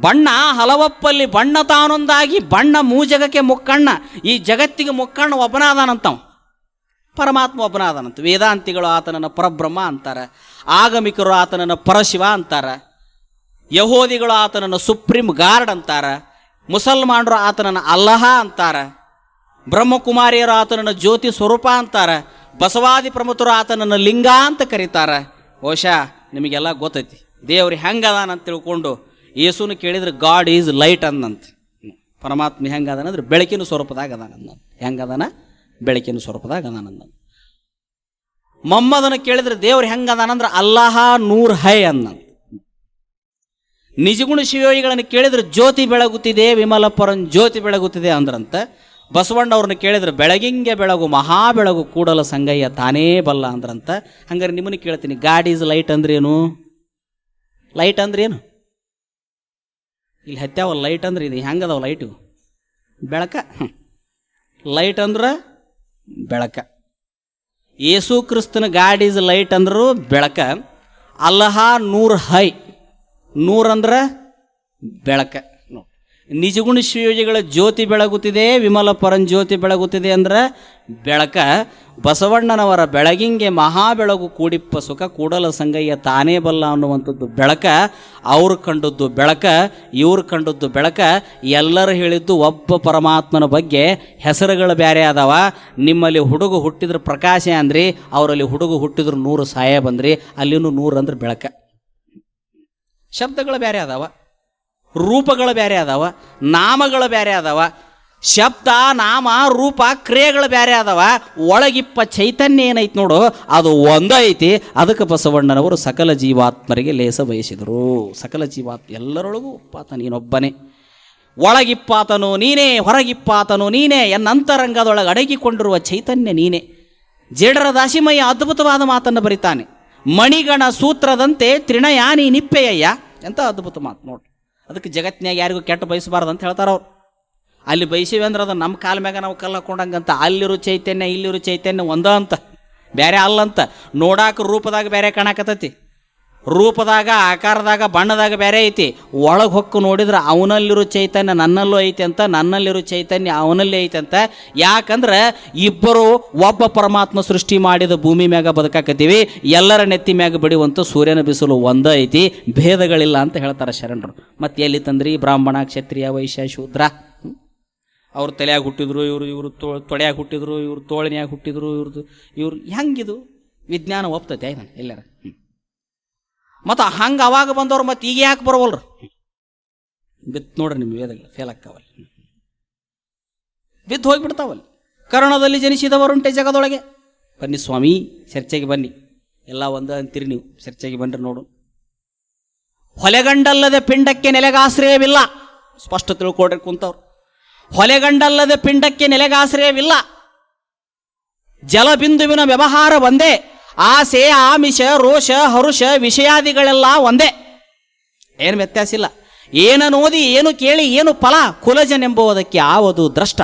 ಬಣ್ಣ ಹಲವಪ್ಪಲ್ಲಿ ಬಣ್ಣ ತಾನೊಂದಾಗಿ ಬಣ್ಣ ಮೂಜಗಕ್ಕೆ ಮುಕ್ಕಣ್ಣ. ಈ ಜಗತ್ತಿಗೆ ಮುಕ್ಕಣ್ಣ ಒಬ್ಬನಾದಾನಂತವ. ಪರಮಾತ್ಮ ಒಬ್ಬನಾದಾನಂತ. ವೇದಾಂತಿಗಳು ಆತನನ್ನು ಪರಬ್ರಹ್ಮ ಅಂತಾರೆ. ಆಗಮಿಕರು ಆತನನ್ನು ಪರಶಿವ ಅಂತಾರೆ. ಯಹೋದಿಗಳು ಆತನನ್ನು ಸುಪ್ರೀಂ ಗಾರ್ಡ್ ಅಂತಾರ, ಮುಸಲ್ಮಾನರು ಆತನನ್ನು ಅಲ್ಲಹ ಅಂತಾರ, ಬ್ರಹ್ಮಕುಮಾರಿಯರು ಆತನನ್ನು ಜ್ಯೋತಿ ಸ್ವರೂಪ ಅಂತಾರ, ಬಸವಾದಿ ಪ್ರಮುಖರು ಆತನನ್ನು ಲಿಂಗ ಅಂತ ಕರೀತಾರೆ. ಬಹುಶಃ ನಿಮಗೆಲ್ಲ ಗೊತ್ತೈತಿ. ದೇವ್ರು ಹೆಂಗದಾನಂತ ತಿಳ್ಕೊಂಡು ಯೇಸುನ ಕೇಳಿದ್ರೆ ಗಾಡ್ ಈಸ್ ಲೈಟ್ ಅಂದಂತೆ ಪರಮಾತ್ಮ ಹೆಂಗದಾನ ಅಂದ್ರೆ ಬೆಳಕಿನ ಸ್ವರೂಪದಾಗ ಅದಾನ ಅಂದ ಹೆಂಗದಾನ? ಬೆಳಕಿನ ಸ್ವರೂಪದಾಗ ಅದಾನ ಅಂದ ಮೊಮ್ಮದನ ಕೇಳಿದ್ರೆ ದೇವ್ರು ಹೆಂಗದಾನಂದ್ರೆ ಅಲ್ಲಾಹ ನೂರ್ ಹೈ ಅಂದಂತ ನಿಜಗುಣ ಶಿವಯೋಗಿಗಳನ್ನು ಕೇಳಿದ್ರೆ ಜ್ಯೋತಿ ಬೆಳಗುತ್ತಿದೆ ವಿಮಲಪ್ಪರನ್ ಪರನ್ ಜ್ಯೋತಿ ಬೆಳಗುತ್ತಿದೆ ಅಂದ್ರಂತ ಬಸವಣ್ಣವ್ರನ್ನ ಕೇಳಿದ್ರೆ ಬೆಳಗಿಂಗೆ ಬೆಳಗು, ಮಹಾ ಬೆಳಗು ಕೂಡಲ ಸಂಗಯ್ಯ ತಾನೇ ಬಲ್ಲ ಅಂದ್ರಂತ. ಹಂಗಾರೆ ನಿಮ್ಮನ್ನು ಕೇಳ್ತೀನಿ, ಗಾಡ್ ಈಸ್ ಲೈಟ್ ಅಂದ್ರೇನು ಲೈಟ್ ಅಂದ್ರೇನು ಇಲ್ಲಿ ಹತ್ಯಾವ ಲೈಟ್ ಅಂದ್ರೆ ಇದು ಹೆಂಗದವ ಲೈಟು ಬೆಳಕ? ಲೈಟ್ ಅಂದ್ರೆ ಬೆಳಕ. ಯೇಸು ಕ್ರಿಸ್ತನ ಗಾಡ್ ಈಸ್ ಲೈಟ್ ಅಂದ್ರು ಬೆಳಕ. ಅಲ್ಲಹ ನೂರ್ ಹೈ. ನೂರ್ ಅಂದ್ರ ಬೆಳಕ. ನೋಡಿ. ನಿಜಗುಣ ಶಿವಯೋಗಿಗಳ ಜ್ಯೋತಿ ಬೆಳಗುತ್ತಿದೆ, ವಿಮಲ ಪರಂ ಜ್ಯೋತಿ ಬೆಳಗುತ್ತಿದೆ ಅಂದ್ರೆ ಬೆಳಕ. ಬಸವಣ್ಣನವರ ಬೆಳಗಿಂಗೆ ಮಹಾ ಬೆಳಗು ಕೂಡಿಪ್ಪ ಸುಖ, ಕೂಡಲ ಸಂಗಯ್ಯ ತಾನೇ ಬಲ್ಲ ಅನ್ನುವಂಥದ್ದು ಬೆಳಕ. ಅವ್ರು ಕಂಡದ್ದು ಬೆಳಕ, ಇವ್ರು ಕಂಡದ್ದು ಬೆಳಕ. ಎಲ್ಲರೂ ಹೇಳಿದ್ದು ಒಬ್ಬ ಪರಮಾತ್ಮನ ಬಗ್ಗೆ ಹೆಸರುಗಳು ಬೇರೆ ಅದಾವ. ನಿಮ್ಮಲ್ಲಿ ಹುಡುಗ ಹುಟ್ಟಿದ್ರೆ ಪ್ರಕಾಶ ಅಂದ್ರಿ, ಅವರಲ್ಲಿ ಹುಡುಗ ಹುಟ್ಟಿದ್ರು ನೂರು ಸಾಯ ಬಂದ್ರಿ ಅಲ್ಲಿನೂ ನೂರು ಅಂದ್ರೆ ಬೆಳಕ. ಶಬ್ದಗಳು ಬೇರೆ ಅದಾವ. ರೂಪಗಳು ಬೇರೆ ಅದಾವ. ನಾಮಗಳು ಬೇರೆ ಅದಾವ. ಶಬ್ದ, ನಾಮ, ರೂಪ, ಕ್ರಿಯೆಗಳು ಬೇರೆ ಅದಾವ. ಒಳಗಿಪ್ಪ ಚೈತನ್ಯ ಏನೈತಿ ನೋಡು, ಅದು ಒಂದೈತಿ ಅದಕ್ಕೆ ಬಸವಣ್ಣನವರು ಸಕಲ ಜೀವಾತ್ಮರಿಗೆ ಲೇಸ ಬಯಸಿದರು. ಸಕಲ ಜೀವಾತ್ಮ ಎಲ್ಲರೊಳಗೂ ಪಾತ ನೀನೊಬ್ಬನೇ. ಒಳಗಿಪ್ಪಾತನು, ನೀನೇ ಹೊರಗಿಪ್ಪಾತನು, ನೀನೇ ಎನ್ನಂತರಂಗದೊಳಗೆ ಅಡಗಿಕೊಂಡಿರುವ ಚೈತನ್ಯ ನೀನೇ. ಜೇಡರ ದಾಸಿಮಯ್ಯ ಅದ್ಭುತವಾದ ಮಾತನ್ನು ಬರಿತಾನೆ. ಮಣಿಗಣ ಸೂತ್ರದಂತೆ ತ್ರಿಣಯಾನಿ ನಿಪ್ಪೆಯಯ್ಯ. ಎಂತ ಅದ್ಭುತ ಮಾತು ನೋಡ್ರಿ. ಅದಕ್ಕೆ ಜಗತ್ತಿನಾಗ ಯಾರಿಗೂ ಕೆಟ್ಟ ಬಯಸಬಾರ್ದು ಅಂತ ಹೇಳ್ತಾರೆ ಅವ್ರು. ಅಲ್ಲಿ ಬಯಸಿವಿ ಅಂದ್ರೆ ಅದು ನಮ್ಮ ಕಾಲ ಮ್ಯಾಗ ನಾವು ಕಲ್ಲ ಹಾಕೊಂಡಂಗಂತ ಅಲ್ಲಿರು ಚೈತನ್ಯ, ಇಲ್ಲಿರು ಚೈತನ್ಯ ಒಂದ ಅಂತ. ಬೇರೆ ಅಲ್ಲಂತ ನೋಡಾಕ ರೂಪದಾಗ ಬೇರೆ ಕಾಣಕತ್ತೈತಿ. ರೂಪದಾಗ, ಆಕಾರದಾಗ, ಬಣ್ಣದಾಗ ಬೇರೆ ಐತಿ. ಒಳಗೆ ಹೊಕ್ಕು ನೋಡಿದ್ರೆ ಅವನಲ್ಲಿರೋ ಚೈತನ್ಯ ನನ್ನಲ್ಲೂ ಐತಿ ಅಂತ, ನನ್ನಲ್ಲಿರೋ ಚೈತನ್ಯ ಅವನಲ್ಲಿ ಐತೆ ಅಂತ. ಯಾಕಂದ್ರೆ ಇಬ್ಬರು ಒಬ್ಬ ಪರಮಾತ್ಮ ಸೃಷ್ಟಿ ಮಾಡಿದ ಭೂಮಿ ಮ್ಯಾಗ ಬದುಕಾಕತ್ತೀವಿ. ಎಲ್ಲರ ನೆತ್ತಿ ಮ್ಯಾಗ ಬಿಡುವಂತ ಸೂರ್ಯನ ಬಿಸಿಲು ಒಂದೇ ಐತಿ. ಭೇದಗಳಿಲ್ಲ ಅಂತ ಹೇಳ್ತಾರೆ ಶರಣರು. ಮತ್ತೆ ಎಲ್ಲಿ ತಂದ್ರಿ? ಬ್ರಾಹ್ಮಣ, ಕ್ಷತ್ರಿಯ, ವೈಶ್ಯ, ಶೂದ್ರ? ಅವ್ರು ತಲೆಯಾಗ ಹುಟ್ಟಿದ್ರು, ಇವರು ಇವರು ತೋ, ತೊಳೆಯಾಗ ಹುಟ್ಟಿದ್ರು, ಇವ್ರು ತೋಳಿನ್ಯಾಗ ಹುಟ್ಟಿದ್ರು ಇವ್ರದ್ದು ಇವ್ರು ಹೆಂಗಿದು? ವಿಜ್ಞಾನ ಒಪ್ತೈತೆ ನಾನು ಎಲ್ಲರ. ಮತ್ತು ಹಂಗೆ ಅವಾಗ ಬಂದವ್ರು ಮತ್ತೆ ಈಗ ಯಾಕೆ ಬರೋವಲ್ರು? ಬಿತ್ತು ನೋಡ್ರಿ ನಿಮ್ಮ ವೇದಗಳು ಫೇಲ್ ಆಗ್ತಾವಲ್ಲ. ಬಿದ್ದು ಹೋಗಿಬಿಡ್ತಾವಲ್ಲ. ಕರ್ಣದಲ್ಲಿ ಜನಿಸಿದವರುಂಟೆ ಜಗದೊಳಗೆ. ಬನ್ನಿ ಸ್ವಾಮಿ, ಚರ್ಚೆಗೆ ಬನ್ನಿ. ಎಲ್ಲ ಒಂದು ಅಂತೀರಿ ನೀವು, ಚರ್ಚೆಗೆ ಬನ್ನಿರಿ ನೋಡು. ಹೊಲೆಗಂಡಲ್ಲದೆ ಪಿಂಡಕ್ಕೆ ನೆಲೆಗಾಶ್ರಯವಿಲ್ಲ ಸ್ಪಷ್ಟ ತಿಳ್ಕೊಡ್ರಿ ಕುಂತವ್ರು. ಹೊಲೆಗಂಡಲ್ಲದೆ ಪಿಂಡಕ್ಕೆ ನೆಲೆಗಾಶ್ರಯವಿಲ್ಲ ಜಲಬಿಂದುವಿನ ವ್ಯವಹಾರ ಒಂದೇ ಆಸೆ, ಆಮಿಷ, ರೋಷ, ಹರುಷ, ವಿಷಯಾದಿಗಳೆಲ್ಲ ಒಂದೇ. ಏನು ವ್ಯತ್ಯಾಸ ಇಲ್ಲ. ಏನನೋದಿ ಏನು ಕೇಳಿ, ಏನು ಫಲ ಕುಲಜನೆಂಬುವುದಕ್ಕೆ ಆವದು ದ್ರಷ್ಟ.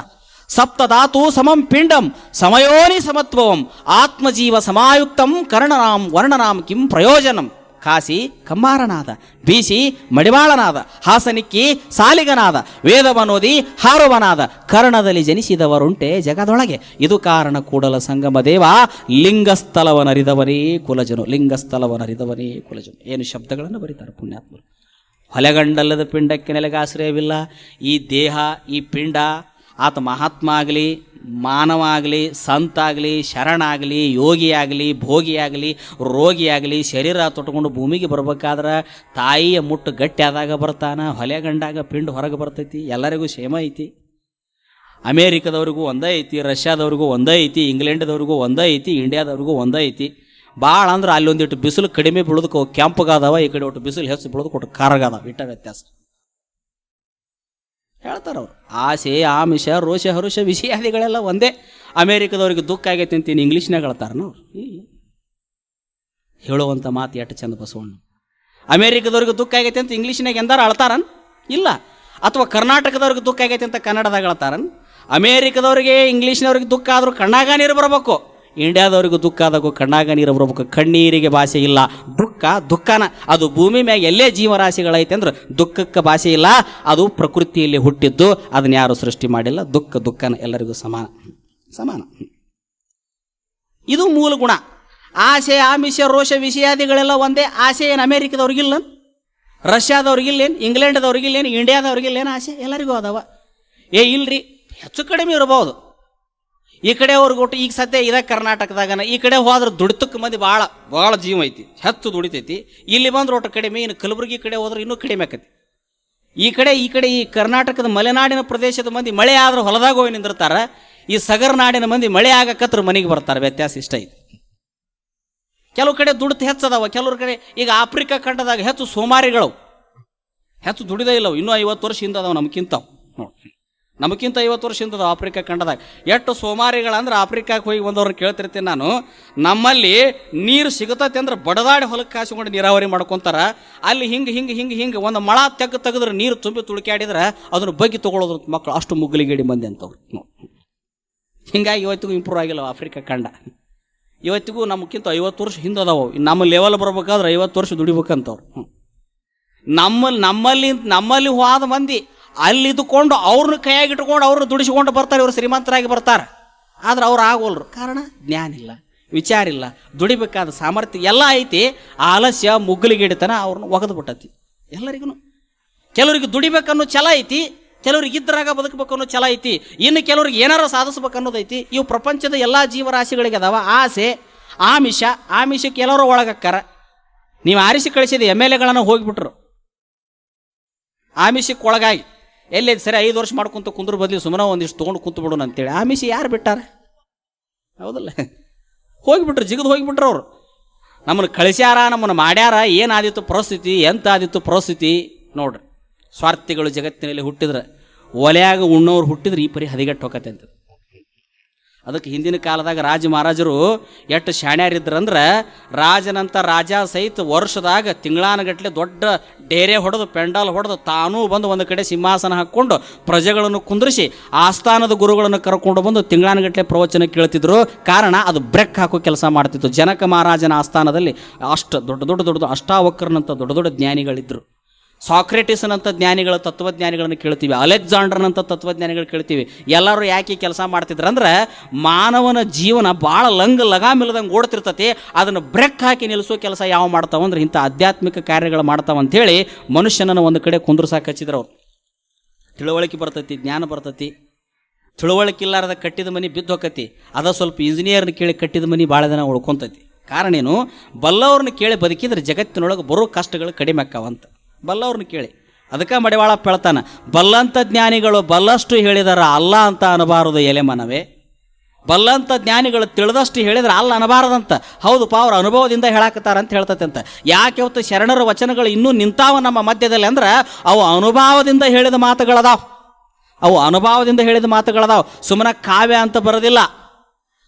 ಸಪ್ತಧಾತು ಸಮಂ ಪಿಂಡಂ ಸಮಯೋನಿ ಸಮತ್ವಂ ಆತ್ಮಜೀವ ಸಮಾಯುಕ್ತಂ ಕರ್ಣನಾಂ ವರ್ಣನಾಂ ಕಿಂ ಪ್ರಯೋಜನಂ. ಕಾಸಿ ಕಮ್ಮಾರನಾದ, ಬೀಸಿ ಮಡಿವಾಳನಾದ, ಹಾಸನಿಕ್ಕಿ ಸಾಲಿಗನಾದ ವೇದವನೋದಿ ಹಾರುವನಾದ, ಕರ್ಣದಲ್ಲಿ ಜನಿಸಿದವರುಂಟೆ ಜಗದೊಳಗೆ. ಇದು ಕಾರಣ ಕೂಡಲ ಸಂಗಮ ದೇವ, ಲಿಂಗಸ್ಥಲವನರಿದವನೇ ಕುಲಜನು ಲಿಂಗಸ್ಥಲವನರಿದವನೇ ಕುಲಜನು. ಏನು ಶಬ್ದಗಳನ್ನು ಬರೀತಾರೆ ಪುಣ್ಯಾತ್ಮರು? ಹೊಲೆಗಂಡಲ್ಲದ ಪಿಂಡಕ್ಕೆ ನೆಲೆಗಾಶ್ರಯವಿಲ್ಲ ಈ ದೇಹ, ಈ ಪಿಂಡ, ಆತ ಮಹಾತ್ಮ ಆಗಲಿ ಮಾನವ ಆಗಲಿ ಸಂತಾಗಲಿ, ಶರಣಾಗಲಿ, ಯೋಗಿಯಾಗಲಿ, ಭೋಗಿಯಾಗಲಿ ಭೋಗಿ ಆಗಲಿ ರೋಗಿ ಆಗಲಿ ಶರೀರ ತೊಟ್ಕೊಂಡು ಭೂಮಿಗೆ ಬರಬೇಕಾದ್ರೆ ತಾಯಿಯ ಮುಟ್ಟು ಗಟ್ಟಿ ಆದಾಗ ಬರ್ತಾನ ಹೊಲೆಗಂಡಾಗ ಪಿಂಡ್ ಹೊರಗೆ ಬರ್ತೈತಿ, ಎಲ್ಲರಿಗೂ ಕ್ಷೇಮ ಐತಿ. ಅಮೇರಿಕದವ್ರಿಗೂ ಒಂದೇ ಐತಿ, ರಷ್ಯಾದವ್ರಿಗೂ ಒಂದೇ ಐತಿ, ಇಂಗ್ಲೆಂಡ್ದವ್ರಿಗೂ ಒಂದೇ ಐತಿ, ಇಂಡಿಯಾದವ್ರಿಗೂ ಒಂದೇ ಐತಿ. ಭಾಳ ಅಂದ್ರೆ ಅಲ್ಲಿ ಒಂದಿಟ್ಟು ಬಿಸಿಲು ಕಡಿಮೆ ಬೀಳೋದಕ್ಕೆ ಕೆಂಪಗಾದವ, ಈ ಕಡೆ ಒಟ್ಟು ಬಿಸಿಲು ಹೆಚ್ಚು ಬೀಳೋದಕ್ಕೆ ಒಟ್ಟು ಕಾರಗಾದ ಇಟ್ಟ ವ್ಯತ್ಯಾಸ. ಹೇಳ್ತಾರ ಅವರು ಆಸೆ, ಆಮಿಷ, ರೋಷ, ಹರುಷ, ವಿಷಯಾದಿಗಳೆಲ್ಲ ಒಂದೇ. ಅಮೇರಿಕದವ್ರಿಗೆ ದುಃಖ ಆಗೈತೆ ಏನು ಇಂಗ್ಲೀಷ್ನಾಗ ಹೇಳ್ತಾರನ? ಅವ್ರು ಇಲ್ಲ. ಹೇಳುವಂಥ ಮಾತು ಎಷ್ಟು ಚಂದ ಬಸವಣ್ಣ. ಅಮೇರಿಕದವ್ರಿಗೆ ದುಃಖ ಆಗೈತೆ ಅಂತ ಇಂಗ್ಲೀಷ್ನಾಗ ಎಂದಾರ ಅಳ್ತಾರನ್ ಇಲ್ಲ. ಅಥವಾ ಕರ್ನಾಟಕದವ್ರಿಗೆ ದುಃಖ ಆಗೈತೆ ಅಂತ ಕನ್ನಡದಾಗ ಅಳ್ತಾರನ್ ಅಮೇರಿಕದವ್ರಿಗೆ ಇಂಗ್ಲೀಷ್ನವ್ರಿಗೆ ದುಃಖ ಆದರೂ ಕಣ್ಣಾಗ ನೀರು ಬರಬೇಕು. ಇಂಡಿಯಾದವ್ರಿಗೂ ದುಃಖ ಆದಾಗೂ ಕಣ್ಣಾಗ ನೀರು ಬರ್ಬೇಕು. ಕಣ್ಣೀರಿಗೆ ಭಾಷೆ ಇಲ್ಲ. ದುಃಖ, ದುಃಖನ. ಅದು ಭೂಮಿ ಮ್ಯಾಗ ಎಲ್ಲೇ ಜೀವರಾಶಿಗಳೈತೆ ಅಂದ್ರೆ ದುಃಖಕ್ಕೆ ಭಾಷೆ ಇಲ್ಲ. ಅದು ಪ್ರಕೃತಿಯಲ್ಲಿ ಹುಟ್ಟಿದ್ದು. ಅದನ್ನ ಯಾರು ಸೃಷ್ಟಿ ಮಾಡಿಲ್ಲ. ದುಃಖ, ದುಃಖನ ಎಲ್ಲರಿಗೂ ಸಮಾನ. ಸಮಾನ. ಇದು ಮೂಲ ಗುಣ. ಆಸೆ, ಆಮಿಷ, ರೋಷ, ವಿಷಯಾದಿಗಳೆಲ್ಲ ಒಂದೇ. ಆಸೆ ಏನು ಅಮೇರಿಕದವ್ರಿಗಿಲ್ಲ ರಷ್ಯಾದವ್ರಿಗಿಲ್ಲೇನು ಇಂಗ್ಲೆಂಡ್ದವ್ರಿಗಿಲ್ಲೇನು ಇಂಡಿಯಾದವ್ರಿಗಿಲ್ಲೇನು ಆಸೆ ಎಲ್ಲರಿಗೂ ಅದಾವ. ಏ ಇಲ್ರಿ, ಹೆಚ್ಚು ಕಡಿಮೆ ಇರಬಹುದು ಈ ಕಡೆ ಅವ್ರಿಗೆ ಒಟ್ಟು ಈಗ ಸದ್ಯ ಇದೆ ಕರ್ನಾಟಕದಾಗನ, ಈ ಕಡೆ ಹೋದ್ರೆ ದುಡಿತಕ್ಕೆ ಮಂದಿ ಭಾಳ ಭಾಳ ಜೀವ ಐತಿ, ಹೆಚ್ಚು ದುಡಿತೈತಿ. ಇಲ್ಲಿ ಬಂದ್ರೆ ಒಟ್ಟು ಕಡಿಮೆ, ಇನ್ನು ಕಲಬುರಗಿ ಕಡೆ ಹೋದ್ರೆ ಇನ್ನೂ ಕಡಿಮೆ ಆಕತಿ. ಈ ಕಡೆ ಈ ಕಡೆ ಈ ಕರ್ನಾಟಕದ ಮಲೆನಾಡಿನ ಪ್ರದೇಶದ ಮಂದಿ ಮಳೆ ಆದ್ರೆ ಹೊಲದಾಗ ಹೋಗಿ ನಿಂದಿರ್ತಾರೆ, ಈ ಸಗರ್ನಾಡಿನ ಮಂದಿ ಮಳೆ ಆಗಕತ್ರ ಮನೆಗೆ ಬರ್ತಾರೆ, ವ್ಯತ್ಯಾಸ ಇಷ್ಟ ಐತಿ. ಕೆಲವು ಕಡೆ ದುಡ್ಡು ಹೆಚ್ಚದವ ಕೆಲವ್ರ ಕಡೆ ಈಗ ಆಫ್ರಿಕಾ ಖಂಡದಾಗ ಹೆಚ್ಚು ಸೋಮಾರಿಗಳು ಹೆಚ್ಚು ದುಡಿದೇ ಇಲ್ಲವು, ಇನ್ನೂ ಐವತ್ತು ವರ್ಷ ಹಿಂದೆ ಅದಾವ ನಮ್ಗಿಂತವು ನೋಡಿ. ನಮಗಿಂತ ಐವತ್ತು ವರ್ಷ ಹಿಂದದ ಆಫ್ರಿಕಾ ಖಂಡದಾಗ ಎಷ್ಟು ಸೋಮಾರಿಗಳಂದ್ರೆ ಆಫ್ರಿಕಾಕ್ಕೆ ಹೋಗಿ ಬಂದವ್ರನ್ನ ಕೇಳ್ತಿರ್ತೀನಿ ನಾನು. ನಮ್ಮಲ್ಲಿ ನೀರು ಸಿಗತೈತೆ ಅಂದ್ರೆ ಬಡದಾಡಿ ಹೊಲಕ್ಕೆ ಕಾಸಿಕೊಂಡು ನೀರಾವರಿ ಮಾಡ್ಕೊಂತಾರ. ಅಲ್ಲಿ ಹಿಂಗೆ ಹಿಂಗೆ ಹಿಂಗೆ ಹಿಂಗೆ ಒಂದು ಮಳ ತೆಗ್ ತೆಗೆದ್ರೆ ನೀರು ತುಂಬಿ ತುಳುಕ್ಯಾಡಿದ್ರೆ ಅದನ್ನು ಬಗ್ಗೆ ತೊಗೊಳೋದ್ರ ಮಕ್ಕಳು ಅಷ್ಟು ಮುಗ್ಲಿಗೇಡಿ ಮಂದಿ ಅಂತವ್ರು. ಹಿಂಗಾಗಿ ಇವತ್ತಿಗೂ ಇಂಪ್ರೂವ್ ಆಗಿಲ್ಲ ಆಫ್ರಿಕಾ ಖಂಡ ಇವತ್ತಿಗೂ ನಮಗಿಂತ ಐವತ್ತು ವರ್ಷ ಹಿಂದೆ ಅದಾವು. ನಮ್ಮ ಲೆವೆಲ್ ಬರ್ಬೇಕಾದ್ರೆ ಐವತ್ತು ವರ್ಷ ದುಡಿಬೇಕಂತವ್ರು. ನಮ್ಮಲ್ಲಿ ನಮ್ಮಲ್ಲಿ ನಮ್ಮಲ್ಲಿ ಹೋದ ಮಂದಿ ಅಲ್ಲಿ ಇದ್ಕೊಂಡು ಅವ್ರನ್ನ ಕೈಯಾಗಿಟ್ಟುಕೊಂಡು ಅವ್ರನ್ನ ದುಡಿಸಿಕೊಂಡು ಬರ್ತಾರೆ, ಇವರು ಶ್ರೀಮಂತರಾಗಿ ಬರ್ತಾರೆ. ಆದ್ರೆ ಅವ್ರು ಆಗೋಲ್ರು. ಕಾರಣ? ಜ್ಞಾನ ಇಲ್ಲ, ವಿಚಾರ ಇಲ್ಲ. ದುಡಿಬೇಕಾದ ಸಾಮರ್ಥ್ಯ ಎಲ್ಲ ಐತಿ. ಆಲಸ್ಯ, ಮುಗ್ಲಿಗಿಡಿತನ ಅವ್ರನ್ನ ಒಗೆದು ಬಿಟ್ಟತಿ ಎಲ್ಲರಿಗೂ ಕೆಲವರಿಗೆ ದುಡಿಬೇಕನ್ನೋ ಛಲ ಐತಿ, ಕೆಲವ್ರಿಗೆ ಇದ್ರಾಗ ಬದುಕಬೇಕು ಅನ್ನೋ ಛಲ ಐತಿ, ಇನ್ನು ಕೆಲವ್ರಿಗೆ ಏನಾರ ಸಾಧಿಸ್ಬೇಕು ಅನ್ನೋದೈತಿ ಇವು ಪ್ರಪಂಚದ ಎಲ್ಲ ಜೀವರಾಶಿಗಳಿಗೆ ಅದಾವ. ಆಸೆ, ಆಮಿಷ, ಆಮಿಷಕ್ಕೆ ಎಲ್ಲರೂ ಒಳಗಕ್ಕಾರ. ನೀವು ಆರಿಸಿ ಕಳಿಸಿದ ಎಂ ಎಲ್ ಎಗಳನ್ನು ಹೋಗಿಬಿಟ್ರು. ಆಮಿಷಕ್ಕೆ ಒಳಗಾಗಿ ಎಲ್ಲಿ ಸರಿ ಐದು ವರ್ಷ ಮಾಡ್ಕೊಂತ ಕುಂದ್ರ ಬದಲಿ ಸುಮ್ಮನೆ ಒಂದಿಷ್ಟು ತೊಗೊಂಡು ಕುಂತು ಬಿಡೋಣ ಅಂತೇಳಿ. ಆಮಿಷ ಯಾರು ಬಿಟ್ಟಾರ? ಹೌದಲ್ಲ? ಹೋಗಿಬಿಟ್ರು, ಜಿಗದು ಹೋಗಿಬಿಟ್ರು ಅವರು. ನಮ್ಮನ್ನು ಕಳಿಸ್ಯಾರ, ನಮ್ಮನ್ನು ಮಾಡ್ಯಾರ, ಏನಾದಿತ್ತು ಪರಿಸ್ಥಿತಿ ಎಂತ ಆದಿತ್ತು ಪರಿಸ್ಥಿತಿ ನೋಡ್ರಿ. ಸ್ವಾರ್ಥಿಗಳು ಜಗತ್ತಿನಲ್ಲಿ ಹುಟ್ಟಿದ್ರೆ ಒಲೆಯಾಗ ಉಣ್ಣೋರು ಹುಟ್ಟಿದ್ರೆ ಈ ಪರಿ ಹದಿಗೆಟ್ಟು ಹೋಗತ್ತೆ ಅಂತ. ಅದಕ್ಕೆ ಹಿಂದಿನ ಕಾಲದಾಗ ರಾಜ ಮಹಾರಾಜರು ಎಷ್ಟು ಶಾಣ್ಯಾರಿದ್ರಂದ್ರೆ ರಾಜನಂತ ರಾಜ ಸಹಿತ ವರ್ಷದಾಗ ತಿಂಗಳಾನಗಟ್ಲೆ ದೊಡ್ಡ ಡೇರೆ ಹೊಡೆದು ಪೆಂಡಾಲ್ ಹೊಡೆದು ತಾನೂ ಬಂದು ಒಂದು ಕಡೆ ಸಿಂಹಾಸನ ಹಾಕ್ಕೊಂಡು ಪ್ರಜೆಗಳನ್ನು ಕುಂದ್ರಿಸಿ ಆಸ್ಥಾನದ ಗುರುಗಳನ್ನು ಕರ್ಕೊಂಡು ಬಂದು ತಿಂಗಳಾನಗಟ್ಲೆ ಪ್ರವಚನ ಕೇಳ್ತಿದ್ರು. ಕಾರಣ ಅದು ಬ್ರೆಕ್ ಹಾಕೋ ಕೆಲಸ ಮಾಡ್ತಿತ್ತು. ಜನಕ ಮಹಾರಾಜನ ಆಸ್ಥಾನದಲ್ಲಿ ಅಷ್ಟು ದೊಡ್ಡ ದೊಡ್ಡ ದೊಡ್ಡ ಅಷ್ಟಾವಕ್ರನಂತ ದೊಡ್ಡ ದೊಡ್ಡ ಜ್ಞಾನಿಗಳಿದ್ರು. ಸಾಕ್ರೆಟಿಸನಂಥ ಜ್ಞಾನಿಗಳ ತತ್ವಜ್ಞಾನಿಗಳನ್ನು ಕೇಳ್ತೀವಿ, ಅಲೆಕ್ಸಾಂಡ್ರನಂಥ ತತ್ವಜ್ಞಾನಿಗಳು ಕೇಳ್ತೀವಿ. ಎಲ್ಲರೂ ಯಾಕೆ ಕೆಲಸ ಮಾಡ್ತಿದ್ರಂದ್ರೆ, ಮಾನವನ ಜೀವನ ಭಾಳ ಲಂಗ ಲಗಾಮಿಲ್ಲದಂಗೆ ಓಡ್ತಿರ್ತತಿ, ಅದನ್ನು ಬ್ರೆಕ್ ಹಾಕಿ ನಿಲ್ಲಿಸೋ ಕೆಲಸ ಯಾವ ಮಾಡ್ತಾವಂದ್ರೆ ಇಂಥ ಆಧ್ಯಾತ್ಮಿಕ ಕಾರ್ಯಗಳು ಅಂಥೇಳಿ ಮನುಷ್ಯನನ್ನು ಒಂದು ಕಡೆ ಕುಂದ್ರಸಾಕ ಹಚ್ಚಿದ್ರು ಅವ್ರು. ತಿಳುವಳಿಕೆ ಬರ್ತೈತಿ, ಜ್ಞಾನ ಬರ್ತೈತಿ. ತಿಳುವಳಿಕೆ ಇಲ್ಲಾರದ ಕಟ್ಟಿದ ಮನೆ ಬಿದ್ದು ಹೋಕತಿ. ಅದ ಸ್ವಲ್ಪ ಇಂಜಿನಿಯರ್ನ ಕೇಳಿ ಕಟ್ಟಿದ ಮನೆ ಭಾಳ ದಿನ ಉಳ್ಕೊಂತೈತಿ. ಕಾರಣ ಏನು? ಬಲ್ಲವ್ರನ್ನ ಕೇಳಿ ಬದುಕಿದ್ರೆ ಜಗತ್ತಿನೊಳಗೆ ಬರೋ ಕಷ್ಟಗಳು ಕಡಿಮೆ ಆಕ್ಕಾವಂತ ಬಲ್ಲವ್ರನ್ನ ಕೇಳಿ. ಅದಕ್ಕೆ ಮಡಿವಾಳ ಹೇಳ್ತಾನ ಬಲ್ಲಂತ ಜ್ಞಾನಿಗಳು ಬಲ್ಲಷ್ಟು ಹೇಳಿದಾರ ಅಲ್ಲ ಅಂತ ಅನ್ನಬಾರದು ಎಲೆ ಮನವೇ. ಬಲ್ಲಂತ ಜ್ಞಾನಿಗಳು ತಿಳಿದಷ್ಟು ಹೇಳಿದ್ರೆ ಅಲ್ಲ ಅನ್ನಬಾರದಂತ ಪಾ, ಅವ್ರ ಅನುಭವದಿಂದ ಹೇಳಾಕತ್ತಾರ ಅಂತ ಹೇಳ್ತತೆ ಅಂತ. ಯಾಕೆ ಇವತ್ತು ಶರಣರ ವಚನಗಳು ಇನ್ನೂ ನಿಂತಾವ ನಮ್ಮ ಮಧ್ಯದಲ್ಲಿ ಅಂದ್ರೆ, ಅವು ಅನುಭವದಿಂದ ಹೇಳಿದ ಮಾತುಗಳದಾವ್. ಅವು ಅನುಭವದಿಂದ ಹೇಳಿದ ಮಾತುಗಳದಾವ್. ಸುಮ್ಮನೆ ಕಾವ್ಯ ಅಂತ ಬರೋದಿಲ್ಲ.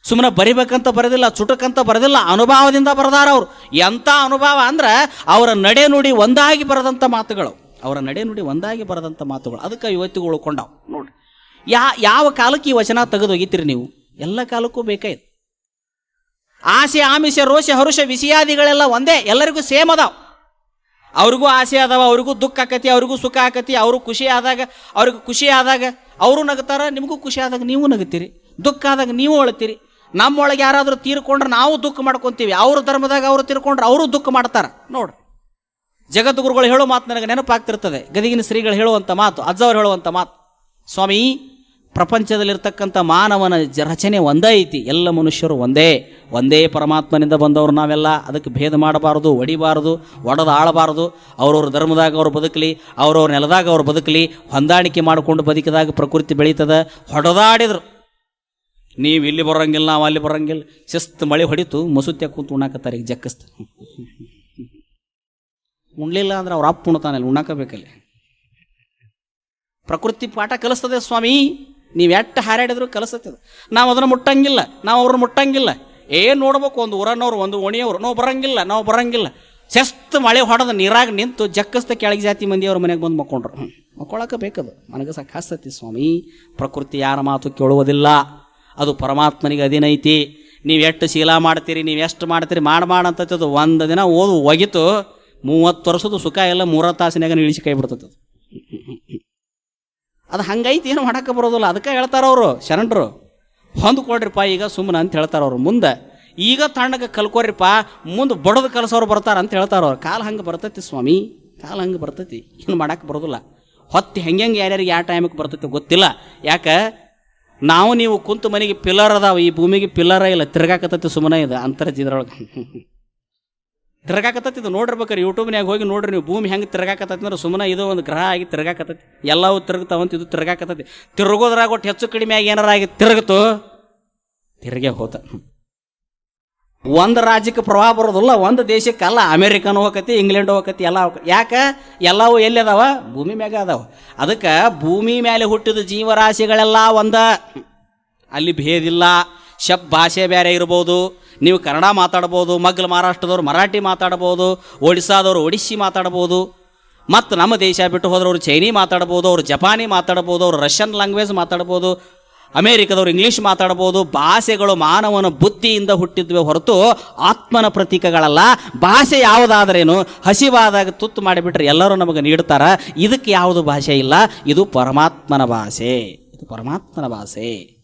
ಸುಮ್ಮನೆ ಬರಿಬೇಕಂತ ಬರೋದಿಲ್ಲ, ಚುಟಕಂತ ಬರೋದಿಲ್ಲ, ಅನುಭವದಿಂದ ಬರದಾರ ಅವರು. ಎಂಥ ಅನುಭವ ಅಂದ್ರೆ ಅವರ ನಡೆ ನುಡಿ ಒಂದಾಗಿ ಬರೆದಂಥ ಮಾತುಗಳು. ಅವರ ನಡೆ ನುಡಿ ಒಂದಾಗಿ ಬರದಂಥ ಮಾತುಗಳು. ಅದಕ್ಕೆ ಇವತ್ತಿಗೂ ಉಳ್ಕೊಂಡವು. ನೋಡಿ, ಯಾ, ಯಾವ ಕಾಲಕ್ಕೆ ಈ ವಚನ ತೆಗೆದು ಒಗಿತೀರಿ ನೀವು? ಎಲ್ಲ ಕಾಲಕ್ಕೂ ಬೇಕಾಯ್ತು. ಆಸೆ, ಆಮಿಷ, ರೋಷ, ಹರುಷ, ವಿಷಯಾದಿಗಳೆಲ್ಲ ಒಂದೇ, ಎಲ್ಲರಿಗೂ ಸೇಮ್ ಅದಾವ. ಅವ್ರಿಗೂ ಆಸೆ ಅದಾವ, ಅವ್ರಿಗೂ ದುಃಖ ಆಕತಿ, ಅವ್ರಿಗೂ ಸುಖ ಆಕತಿ, ಅವರು ಖುಷಿ ಆದಾಗ, ಅವ್ರಿಗೆ ಖುಷಿ ಆದಾಗ, ಅವರು ನಗ್ತಾರ, ನಿಮಗೂ ಖುಷಿ ಆದಾಗ ನೀವು ನಗುತ್ತೀರಿ ದುಃಖ ಆದಾಗ ನೀವು ಅಳ್ತೀರಿ. ನಮ್ಮೊಳಗೆ ಯಾರಾದರೂ ತೀರ್ಕೊಂಡ್ರೆ ನಾವು ದುಃಖ ಮಾಡ್ಕೊತೀವಿ. ಅವ್ರ ಧರ್ಮದಾಗ ಅವರು ತೀರ್ಕೊಂಡ್ರೆ ಅವರು ದುಃಖ ಮಾಡ್ತಾರೆ. ನೋಡ್ರಿ ಜಗದ್ಗುರುಗಳು ಹೇಳೋ ಮಾತು ನನಗೆ ನೆನಪಾಗ್ತಿರ್ತದೆ. ಗದಿಗಿನ ಶ್ರೀಗಳು ಹೇಳುವಂಥ ಮಾತು, ಅಜ್ಜವರು ಹೇಳುವಂಥ ಮಾತು. ಸ್ವಾಮಿ, ಪ್ರಪಂಚದಲ್ಲಿರ್ತಕ್ಕಂಥ ಮಾನವನ ರಚನೆ ಒಂದೇ ಐತಿ. ಎಲ್ಲ ಮನುಷ್ಯರು ಒಂದೇ. ಒಂದೇ ಪರಮಾತ್ಮನಿಂದ ಬಂದವರು ನಾವೆಲ್ಲ. ಅದಕ್ಕೆ ಭೇದ ಮಾಡಬಾರದು, ಒಡಿಬಾರದು ಒಡೆದು ಆಳಬಾರದು ಅವ್ರವ್ರ ಧರ್ಮದಾಗ ಅವ್ರು ಬದುಕಲಿ, ಅವ್ರವ್ರ ನೆಲದಾಗ ಅವ್ರು ಬದುಕಲಿ. ಹೊಂದಾಣಿಕೆ ಮಾಡಿಕೊಂಡು ಬದುಕಿದಾಗ ಪ್ರಕೃತಿ ಬೆಳೀತದೆ. ಹೊಡೆದಾಡಿದ್ರು. ನೀವು ಇಲ್ಲಿ ಬರೋಂಗಿಲ್ಲ, ನಾವು ಅಲ್ಲಿ ಬರೋಂಗಿಲ್ಲ. ಶಿಸ್ತು ಮಳೆ ಹೊಡಿತು, ಮಸೂತ್ಯ ಕೂತು ಉಣ್ಣಾಕತ್ತಾರೆ ಈಗ ಜಕ್ಕಸ್ತ ಉಣ್ಲಿಲ್ಲ ಅಂದ್ರೆ ಅವ್ರ ಅಪ್ಪ ಉಣ್ತಾನಲ್ಲಿ ಉಣ್ಣಾಕಬೇಕಲ್ಲಿ ಪ್ರಕೃತಿ ಪಾಠ ಕಲಿಸ್ತದೆ ಸ್ವಾಮಿ. ನೀವು ಎಟ್ಟು ಹಾರಾಡಿದ್ರು ಕಲಿಸ್ತದೆ. ನಾವು ಅದನ್ನು ಮುಟ್ಟಂಗಿಲ್ಲ, ನಾವು ಅವ್ರನ್ನ ಮುಟ್ಟಂಗಿಲ್ಲ. ಏನು ನೋಡ್ಬೇಕು, ಒಂದು ಊರನ್ನವ್ರು ಒಂದು ಓಣಿಯವ್ರು, ನಾವು ಬರಂಗಿಲ್ಲ ನಾವು ಬರಂಗಿಲ್ಲ. ಶಸ್ತ್ ಮಳೆ ಹೊಡೆದ ನೀರಾಗ ನಿಂತು ಜಕ್ಕಸ್ತ ಕೆಳಗೆ ಜಾತಿ ಮಂದಿ ಅವ್ರ ಮನೆಗೆ ಬಂದು ಮಕ್ಕೊಂಡ್ರು. ಮಕ್ಕೊಳಕ್ಕೆ ಮಕ್ಕೊಳಕ ಬೇಕದು. ನನಗೆ ಸಾಕಾಸ್ತತಿ ಸ್ವಾಮಿ. ಪ್ರಕೃತಿ ಯಾರ ಮಾತು ಕೇಳುವುದಿಲ್ಲ. ಅದು ಪರಮಾತ್ಮನಿಗೆ ಅಧೀನೈತಿ. ನೀವು ಎಷ್ಟು ಶೀಲ ಮಾಡ್ತೀರಿ, ನೀವು ಎಷ್ಟು ಮಾಡ್ತೀರಿ, ಮಾಡಿ ಅದು ಒಂದು ದಿನ ಓದು ಒಗಿತು, ಮೂವತ್ತು ವರ್ಷದ ಸುಖ ಎಲ್ಲ ಮೂರ ತಾಸಿನಾಗ ಇಳಿಸಿ ಕೈ ಬಿಡ್ತದೆ ಅದು. ಅದು ಹಂಗೈತಿ, ಏನು ಮಾಡಕ್ಕೆ ಬರೋದಿಲ್ಲ. ಅದಕ್ಕೆ ಹೇಳ್ತಾರವರು ಶರಣರು ಹೊಂದ್ಕೊಡ್ರಿಪ್ಪ ಈಗ ಸುಮ್ಮನೆ ಅಂತ ಹೇಳ್ತಾರೆ ಅವ್ರು. ಮುಂದೆ ಈಗ ತಣ್ಣಗೆ ಕಲ್ಕೋರಿಪ್ಪ ಮುಂದೆ ಬಡದು ಕಲಸೋರು ಬರ್ತಾರೆ ಅಂತ ಹೇಳ್ತಾರೆ ಅವ್ರು. ಕಾಲ ಹಂಗೆ ಬರ್ತೈತಿ ಸ್ವಾಮಿ, ಕಾಲು ಹಂಗೆ ಬರ್ತೈತಿ. ಏನು ಮಾಡಕ್ಕೆ ಬರೋದಿಲ್ಲ. ಹೊತ್ತು ಹೆಂಗೆ ಯಾರ್ಯಾರಿಗೆ ಯಾವ ಟೈಮಿಗೆ ಬರ್ತೈತಿ ಗೊತ್ತಿಲ್ಲ. ಯಾಕೆ? ನಾವು ನೀವು ಕುಂತು ಮನೆಗೆ ಪಿಲ್ಲರ್ ಅದಾವ, ಈ ಭೂಮಿಗೆ ಪಿಲ್ಲರ ಇಲ್ಲ, ತಿರ್ಗಾಕತ್ತತಿ ಸುಮ್ಮನೆ ಇದೆ ಅಂತರ್ಜಿದ್ರೊಳಗೆ ತಿರ್ಗಾಕತ್ತತಿ ಇದು ನೋಡಿರ್ಬೇಕಾರೆ ಯೂಟ್ಯೂಬ್ನಾಗ ಹೋಗಿ ನೋಡ್ರಿ ನೀವು ಭೂಮಿ ಹೆಂಗೆ ತಿರ್ಗಾಕತ್ತತಿ ಅಂದ್ರೆ ಸುಮ್ಮನೆ ಇದು ಒಂದು ಗ್ರಹ ಆಗಿ ತಿರ್ಗಾಕತ್ತತಿ. ಎಲ್ಲವೂ ತಿರುಗ್ತಾವಂತ ಇದು ತಿರ್ಗಾಕತ್ತತಿ. ತಿರುಗೋದ್ರಾಗ ಒಟ್ಟು ಹೆಚ್ಚು ಕಡಿಮೆ ಆಗಿ ಏನಾರ ತಿರುಗಿತು ತಿರುಗೇ ಹೋತ. ಒಂದು ರಾಜ್ಯಕ್ಕೆ ಪ್ರಭಾವ ಬರೋದಿಲ್ಲ, ಒಂದು ದೇಶಕ್ಕಲ್ಲ ಅಮೇರಿಕನ್ ಹೋಗಕತಿ ಇಂಗ್ಲೆಂಡ್ ಹೋಗತಿ ಎಲ್ಲ ಯಾಕೆ? ಎಲ್ಲವೂ ಎಲ್ಲಿ ಅದಾವ ಭೂಮಿ ಮ್ಯಾಗ ಅದಾವ. ಅದಕ್ಕೆ ಭೂಮಿ ಮೇಲೆ ಹುಟ್ಟಿದ ಜೀವರಾಶಿಗಳೆಲ್ಲ ಒಂದ. ಅಲ್ಲಿ ಭೇದಿಲ್ಲ ಶಬ್ ಭಾಷೆ ಬೇರೆ ಇರ್ಬೋದು. ನೀವು ಕನ್ನಡ ಮಾತಾಡ್ಬೋದು, ಮಗ್ಲ ಮಹಾರಾಷ್ಟ್ರದವ್ರು ಮರಾಠಿ ಮಾತಾಡ್ಬೋದು, ಒಡಿಸ್ಸಾದವ್ರು ಒಡಿಸ್ಸಿ ಮಾತಾಡ್ಬೋದು. ಮತ್ತು ನಮ್ಮ ದೇಶ ಬಿಟ್ಟು ಹೋದ್ರೆ ಅವರು ಚೈನಿ ಮಾತಾಡ್ಬೋದು, ಅವರು ಜಪಾನಿ ಮಾತಾಡ್ಬೋದು, ಅವರು ರಷ್ಯನ್ ಲ್ಯಾಂಗ್ವೇಜ್ ಮಾತಾಡ್ಬೋದು. ಅಮೇರಿಕದವ್ರು ಇಂಗ್ಲೀಷ್ ಮಾತಾಡ್ಬೋದು, ಭಾಷೆಗಳು ಮಾನವನ ಬುದ್ಧಿಯಿಂದ ಹುಟ್ಟಿದ್ವೆ ಹೊರತು ಆತ್ಮನ ಪ್ರತೀಕಗಳಲ್ಲ. ಭಾಷೆ ಯಾವುದಾದ್ರೇನು ಹಸಿವಾದಾಗ ತುತ್ತು ಮಾಡಿಬಿಟ್ರೆ ಎಲ್ಲರೂ ನಮಗೆ ನೀಡ್ತಾರ. ಇದಕ್ಕೆ ಯಾವುದು ಭಾಷೆ ಇಲ್ಲ? ಇದು ಪರಮಾತ್ಮನ ಭಾಷೆ. ಇದು ಪರಮಾತ್ಮನ ಭಾಷೆ.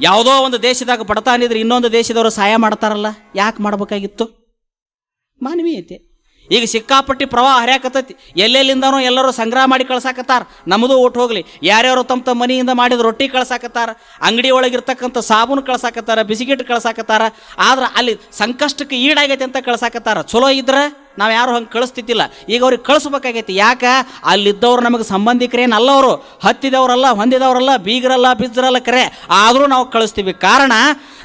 ಯಾವುದೋ ಒಂದು ದೇಶದಾಗ ಬಡತಾನಿದ್ರೆ ಇನ್ನೊಂದು ದೇಶದವರು ಸಹಾಯ ಮಾಡ್ತಾರಲ್ಲ? ಯಾಕೆ ಮಾಡಬೇಕಾಗಿತ್ತು? ಮಾನವೀಯತೆ. ಈಗ ಸಿಕ್ಕಾಪಟ್ಟಿ ಪ್ರವಾಹ ಹರಿಯಾಕತ್ತೈತಿ. ಎಲ್ಲೆಲ್ಲಿಂದನೋ ಎಲ್ಲರೂ ಸಂಗ್ರಹ ಮಾಡಿ ಕಳ್ಸಾಕತ್ತಾರ. ನಮ್ಮದು ಊಟ ಹೋಗಲಿ. ಯಾರ್ಯಾರು ತಮ್ಮ ತಮ್ಮ ಮನೆಯಿಂದ ಮಾಡಿದ ರೊಟ್ಟಿ ಕಳ್ಸಾಕತ್ತಾರ. ಅಂಗಡಿ ಒಳಗಿರ್ತಕ್ಕಂಥ ಸಾಬೂನು ಕಳ್ಸಾಕತ್ತಾರ. ಬಿಸಿಗಿಟ್ ಕಳ್ಸಾಕತ್ತಾರ. ಆದ್ರೆ ಅಲ್ಲಿ ಸಂಕಷ್ಟಕ್ಕೆ ಈಡಾಗೈತೆ ಅಂತ ಕಳ್ಸಾಕತ್ತಾರ. ಚಲೋ ಇದ್ರೆ? ನಾವು ಯಾರು ಹಂಗೆ ಕಳಿಸ್ತಿದ್ದಿಲ್ಲ. ಈಗ ಅವ್ರಿಗೆ ಕಳಿಸ್ಬೇಕಾಗೈತಿ. ಯಾಕೆ? ಅಲ್ಲಿದ್ದವ್ರು ನಮಗೆ ಸಂಬಂಧಿಕರೇನಲ್ಲ ಅವರು ಹತ್ತಿದವರಲ್ಲ, ಹೊಂದಿದವರಲ್ಲ, ಬೀಗರಲ್ಲ, ಬಿಜ್ಜರಲ್ಲ ಕರೆ. ಆದರೂ ನಾವು ಕಳಿಸ್ತೀವಿ. ಕಾರಣ,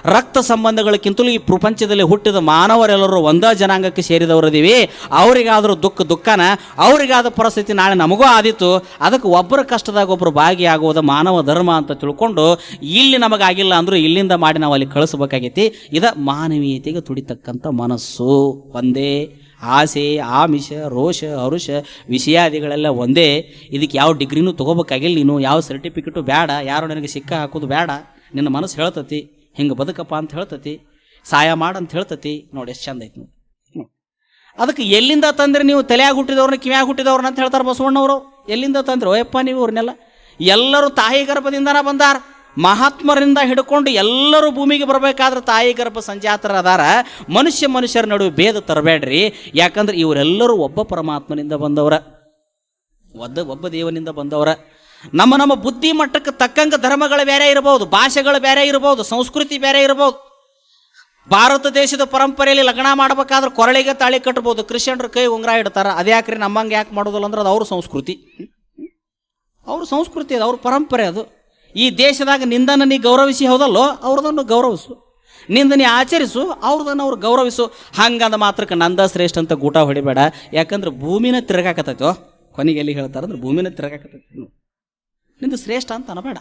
ರಕ್ತ ಸಂಬಂಧಗಳಕ್ಕಿಂತಲೂ ಈ ಪ್ರಪಂಚದಲ್ಲಿ ಹುಟ್ಟಿದ ಮಾನವರೆಲ್ಲರೂ ಒಂದೇ ಜನಾಂಗಕ್ಕೆ ಸೇರಿದವರದೀವಿ. ಅವರಿಗಾದರೂ ದುಃಖ, ದುಃಖನ, ಅವರಿಗಾದ ಪರಿಸ್ಥಿತಿ ನಾಳೆ ನಮಗೂ ಆದಿತ್ತು ಅದಕ್ಕೆ ಒಬ್ಬರ ಕಷ್ಟದಾಗ ಒಬ್ಬರು ಭಾಗಿಯಾಗುವುದು ಮಾನವ ಧರ್ಮ ಅಂತ ತಿಳ್ಕೊಂಡು ಇಲ್ಲಿ ನಮಗಾಗಿಲ್ಲ ಅಂದರೂ ಇಲ್ಲಿಂದ ಮಾಡಿ ನಾವು ಅಲ್ಲಿ ಕಳಿಸ್ಬೇಕಾಗೈತಿ. ಇದ ಮಾನವೀಯತೆಗೆ ತುಡಿತಕ್ಕಂಥ ಮನಸ್ಸು. ಒಂದೇ ಆಸೆ, ಆಮಿಷ, ರೋಷ ಹರುಷ ವಿಷಯಾದಿಗಳೆಲ್ಲ ಒಂದೇ. ಇದಕ್ಕೆ ಯಾವ ಡಿಗ್ರಿನೂ ತೊಗೋಬೇಕಾಗಿಲ್ಲ ನೀನು. ಯಾವ ಸರ್ಟಿಫಿಕೇಟು ಬೇಡ ಯಾರು ನನಗೆ ಸಿಕ್ಕ ಹಾಕೋದು ಬೇಡ ನಿನ್ನ ಮನಸ್ಸು ಹೇಳ್ತತಿ. ಹಿಂಗೆ ಬದುಕಪ್ಪ ಅಂತ ಹೇಳ್ತತಿ. ಸಹಾಯ ಮಾಡು ಅಂತ ಹೇಳ್ತತಿ. ನೋಡಿ ಎಷ್ಟು ಚಂದ ಐತಿ ಅದಕ್ಕೆ ಎಲ್ಲಿಂದ ತಂದ್ರೆ ನೀವು ತಲೆಯಾಗಿ ಹುಟ್ಟಿದವ್ರನ್ನ ಕಿವ್ಯಾಗ ಹುಟ್ಟಿದವ್ರನ್ನ ಅಂತ ಹೇಳ್ತಾರೆ ಬಸವಣ್ಣವರು. ಎಲ್ಲಿಂದ ತಂದ್ರೆ? ಓಯಪ್ಪ ನೀವು ಇವ್ರನ್ನೆಲ್ಲ ಎಲ್ಲರೂ ತಾಯಿ ಗರ್ಭದಿಂದನ ಬಂದಾರ. ಮಹಾತ್ಮರಿಂದ ಹಿಡ್ಕೊಂಡು ಎಲ್ಲರೂ ಭೂಮಿಗೆ ಬರಬೇಕಾದ್ರೆ ತಾಯಿ ಗರ್ಭ ಸಂಜಾತರ ಅದಾರ ಮನುಷ್ಯ ಮನುಷ್ಯರ ನಡುವೆ ಭೇದ ತರಬೇಡ್ರಿ. ಯಾಕಂದ್ರೆ ಇವರೆಲ್ಲರೂ ಒಬ್ಬ ಪರಮಾತ್ಮನಿಂದ ಬಂದವರ. ಒದ್ದ, ಒಬ್ಬ ದೇವನಿಂದ ಬಂದವರ. ನಮ್ಮ ನಮ್ಮ ಬುದ್ಧಿ ಮಟ್ಟಕ್ಕೆ ತಕ್ಕಂಗೆ ಧರ್ಮಗಳು ಬೇರೆ ಇರಬಹುದು ಭಾಷೆಗಳು ಬೇರೆ ಇರಬಹುದು ಸಂಸ್ಕೃತಿ ಬೇರೆ ಇರಬಹುದು ಭಾರತ ದೇಶದ ಪರಂಪರೆಯಲ್ಲಿ ಲಗ್ನ ಮಾಡಬೇಕಾದ್ರೆ ಕೊರಳಿಗೆ ತಾಳಿ ಕಟ್ಬೋದು, ಕ್ರಿಶ್ಚಿಯನ್ರು ಕೈ ಉಂಗ್ರ ಇಡ್ತಾರ. ಅದ್ಯಾಕ್ರಿ ನಮ್ಮಂಗೆ ಯಾಕೆ ಮಾಡೋದಿಲ್ಲ ಅಂದ್ರೆ ಅದು ಅವ್ರ ಸಂಸ್ಕೃತಿ. ಅವ್ರ ಸಂಸ್ಕೃತಿ ಅದು, ಅವ್ರ ಪರಂಪರೆ ಅದು. ಈ ದೇಶದಾಗ ನಿಂದನ್ನು ನೀ ಗೌರವಿಸಿ ಹೌದಲ್ಲೋ, ಅವ್ರದನ್ನು ಗೌರವಿಸು. ನಿಂದನೆ ಆಚರಿಸು, ಅವ್ರದನ್ನು ಅವ್ರು ಗೌರವಿಸು. ಹಂಗಂದ ಮಾತ್ರಕ್ಕೆ ನಂದ ಶ್ರೇಷ್ಠ ಅಂತ ಗೂಟ ಹೊಡಿಬೇಡ. ಯಾಕಂದ್ರೆ ಭೂಮಿನ ತಿರ್ಗಾಕತ್ತೈತೋ, ಕೊನೆಗೆ ಎಲ್ಲಿ ಹೇಳ್ತಾರಂದ್ರೆ ಭೂಮಿನ ತಿರ್ಗಾಕತ್ತೈತಿ ನಿಂದು ಶ್ರೇಷ್ಠ ಅಂತ ಅನಬೇಡ.